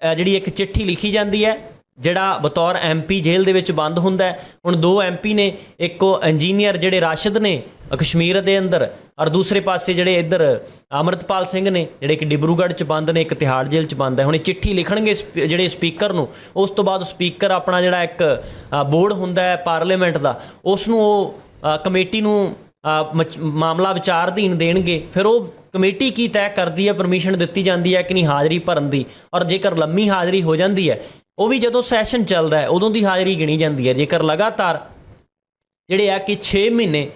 ਜਿਹੜੀ ਇੱਕ ਚਿੱਠੀ ਲਿਖੀ ਜਾਂਦੀ ਹੈ ਜਿਹੜਾ ਬਤੌਰ ਐਮਪੀ ਜੇਲ੍ਹ ਦੇ ਵਿੱਚ ਬੰਦ ਹੁੰਦਾ ਹੈ। ਹੁਣ ਦੋ ਐਮਪੀ ਨੇ, ਇੱਕ ਉਹ ਇੰਜੀਨੀਅਰ ਜਿਹੜੇ ਰਾਸ਼ਦ ਨੇ ਕਸ਼ਮੀਰ ਦੇ ਅੰਦਰ, ਔਰ ਦੂਸਰੇ ਪਾਸੇ ਜਿਹੜੇ ਇੱਧਰ ਅਮਰਤਪਾਲ ਸਿੰਘ ਨੇ, ਜਿਹੜੇ ਕਿ ਡਿਬਰੂਗੜ੍ਹ ਚ ਬੰਦ ਨੇ, ਇੱਕ ਤਿਹਾੜ ਜੇਲ੍ਹ ਚ ਬੰਦ ਹੈ। ਹੁਣ ਇਹ ਚਿੱਠੀ ਲਿਖਣਗੇ ਸਪ- ਜਿਹੜੇ ਸਪੀਕਰ ਨੂੰ, ਉਸ ਤੋਂ ਬਾਅਦ ਸਪੀਕਰ ਆਪਣਾ ਜਿਹੜਾ ਇੱਕ ਬੋਰਡ ਹੁੰਦਾ ਹੈ ਪਾਰਲੀਮੈਂਟ ਦਾ, ਉਸ ਨੂੰ ਉਹ ਕਮੇਟੀ ਨੂੰ ਮਚ- ਮਾਮਲਾ ਵਿਚਾਰਧੀਨ ਦੇਣਗੇ। ਫਿਰ ਉਹ ਕਮੇਟੀ ਕੀ ਤੈਅ ਕਰਦੀ ਹੈ, ਪਰਮਿਸ਼ਨ ਦਿੱਤੀ ਜਾਂਦੀ ਹੈ ਕਿ ਨਹੀਂ ਹਾਜ਼ਰੀ ਭਰਨ ਦੀ, ਔਰ ਜੇਕਰ ਲੰਮੀ ਹਾਜ਼ਰੀ ਹੋ ਜਾਂਦੀ ਹੈ ਉਹ ਵੀ ਜਦੋਂ ਸੈਸ਼ਨ ਚੱਲਦਾ ਹੈ, ਉਦੋਂ ਦੀ ਹਾਜ਼ਰੀ ਗਿਣੀ ਜਾਂਦੀ ਹੈ। ਜੇਕਰ ਲਗਾਤਾਰ ਜਿਹੜੇ ਆ ਕਿ 6 ਮਹੀਨੇ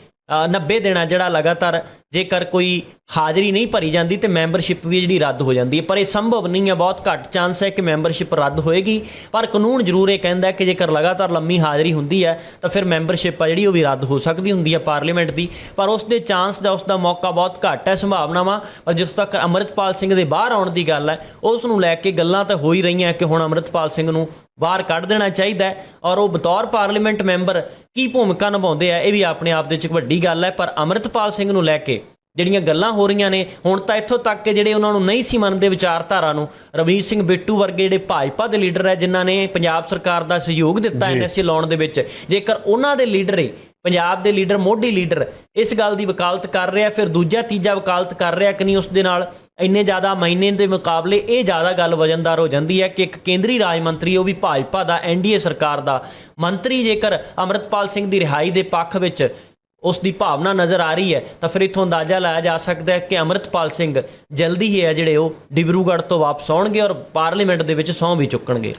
90 ਦਿਨਾਂ ਜਿਹੜਾ ਲਗਾਤਾਰ ਜੇਕਰ ਕੋਈ ਹਾਜ਼ਰੀ ਨਹੀਂ ਭਰੀ ਜਾਂਦੀ ਤੇ ਮੈਂਬਰਸ਼ਿਪ ਵੀ ਜਿਹੜੀ ਰੱਦ ਹੋ ਜਾਂਦੀ ਹੈ। ਪਰ ਇਹ ਸੰਭਵ ਨਹੀਂ ਹੈ, ਬਹੁਤ ਘੱਟ ਚਾਂਸ ਹੈ ਕਿ ਮੈਂਬਰਸ਼ਿਪ ਰੱਦ ਹੋਏਗੀ। ਪਰ ਕਾਨੂੰਨ ਜ਼ਰੂਰ ਇਹ ਕਹਿੰਦਾ ਕਿ ਜੇਕਰ ਲਗਾਤਾਰ ਲੰਮੀ ਹਾਜ਼ਰੀ ਹੁੰਦੀ ਹੈ, ਤਾਂ ਫਿਰ ਮੈਂਬਰਸ਼ਿਪ ਆ ਜਿਹੜੀ ਉਹ ਵੀ ਰੱਦ ਹੋ ਸਕਦੀ ਹੁੰਦੀ ਹੈ ਪਾਰਲੀਮੈਂਟ ਦੀ। ਪਰ ਉਸ ਦੇ ਚਾਂਸ ਦਾ ਉਸ ਦਾ ਮੌਕਾ ਬਹੁਤ ਘੱਟ ਹੈ ਸੰਭਾਵਨਾਵਾਂ। ਪਰ ਜਿਸ ਤੱਕ ਅਮਰਿਤਪਾਲ ਸਿੰਘ ਦੇ ਬਾਹਰ ਆਉਣ ਦੀ ਗੱਲ ਹੈ, ਉਸ ਨੂੰ ਲੈ ਕੇ ਗੱਲਾਂ ਤਾਂ ਹੋ ਹੀ ਰਹੀਆਂ ਕਿ ਹੁਣ ਅਮਰਿਤਪਾਲ ਸਿੰਘ ਨੂੰ ਬਾਹਰ ਕੱਢ ਦੇਣਾ ਚਾਹੀਦਾ ਔਰ ਉਹ ਬਤੌਰ ਪਾਰਲੀਮੈਂਟ ਮੈਂਬਰ ਕੀ ਭੂਮਿਕਾ ਨਿਭਾਉਂਦੇ ਆ ਇਹ ਵੀ ਆਪਣੇ ਆਪ ਦੇ ਵਿੱਚ ਇੱਕ ਵੱਡੀ ਗੱਲ ਹੈ ਪਰ ਅਮਰਿਤਪਾਲ ਸਿੰਘ ਨੂੰ ਲੈ ਕੇ ਜਿਹੜੀਆਂ ਗੱਲਾਂ ਹੋ ਰਹੀਆਂ ਨੇ ਹੁਣ ਤਾਂ ਇੱਥੋਂ ਤੱਕ ਕਿ ਜਿਹੜੇ ਉਹਨਾਂ ਨੂੰ ਨਹੀਂ ਸੀ ਮੰਨਦੇ ਵਿਚਾਰਧਾਰਾ ਨੂੰ ਰਵਨੀਤ ਸਿੰਘ ਬਿੱਟੂ ਵਰਗੇ ਜਿਹੜੇ ਭਾਜਪਾ ਦੇ ਲੀਡਰ ਹੈ ਜਿਨ੍ਹਾਂ ਨੇ ਪੰਜਾਬ ਸਰਕਾਰ ਦਾ ਸਹਿਯੋਗ ਦਿੱਤਾ ਐਨਐਸਏ ਲਾਉਣ ਦੇ ਵਿੱਚ ਜੇਕਰ ਉਹਨਾਂ ਦੇ ਲੀਡਰ ਹੀ ਪੰਜਾਬ ਦੇ ਲੀਡਰ ਮੋਢੀ ਲੀਡਰ ਇਸ ਗੱਲ ਦੀ ਵਕਾਲਤ ਕਰ ਰਿਹਾ ਫਿਰ ਦੂਜਾ ਤੀਜਾ ਵਕਾਲਤ ਕਰ ਰਿਹਾ ਕਿ ਨਹੀਂ ਉਸ ਦੇ ਨਾਲ ਇੰਨੇ ਜ਼ਿਆਦਾ ਮਹੀਨੇ ਦੇ ਮੁਕਾਬਲੇ ਇਹ ਜ਼ਿਆਦਾ ਗੱਲ ਵਜਨਦਾਰ ਹੋ ਜਾਂਦੀ ਹੈ ਕਿ ਇੱਕ ਕੇਂਦਰੀ ਰਾਜ ਮੰਤਰੀ, ਉਹ ਵੀ ਭਾਜਪਾ ਦਾ ਐਨਡੀਏ ਸਰਕਾਰ ਦਾ। ਮੰਤਰੀ ਜੇਕਰ ਅਮਰਿਤਪਾਲ ਸਿੰਘ ਦੀ ਰਿਹਾਈ ਦੇ ਪੱਖ ਵਿੱਚ ਉਸ ਦੀ ਭਾਵਨਾ ਨਜ਼ਰ ਆ ਰਹੀ ਹੈ, ਤਾਂ ਫਿਰ ਇਥੋਂ ਅੰਦਾਜ਼ਾ ਲਾਇਆ ਜਾ ਸਕਦਾ ਹੈ ਕਿ ਅਮਰਿਤਪਾਲ ਸਿੰਘ ਜਲਦੀ ਹੀ ਹੈ ਜਿਹੜੇ ਉਹ ਡਿਬਰੂਗੜ੍ਹ ਤੋਂ ਵਾਪਸ ਆਉਣਗੇ ਔਰ ਪਾਰਲੀਮੈਂਟ ਦੇ ਵਿੱਚ ਸਹੁੰ ਵੀ ਚੁੱਕਣਗੇ।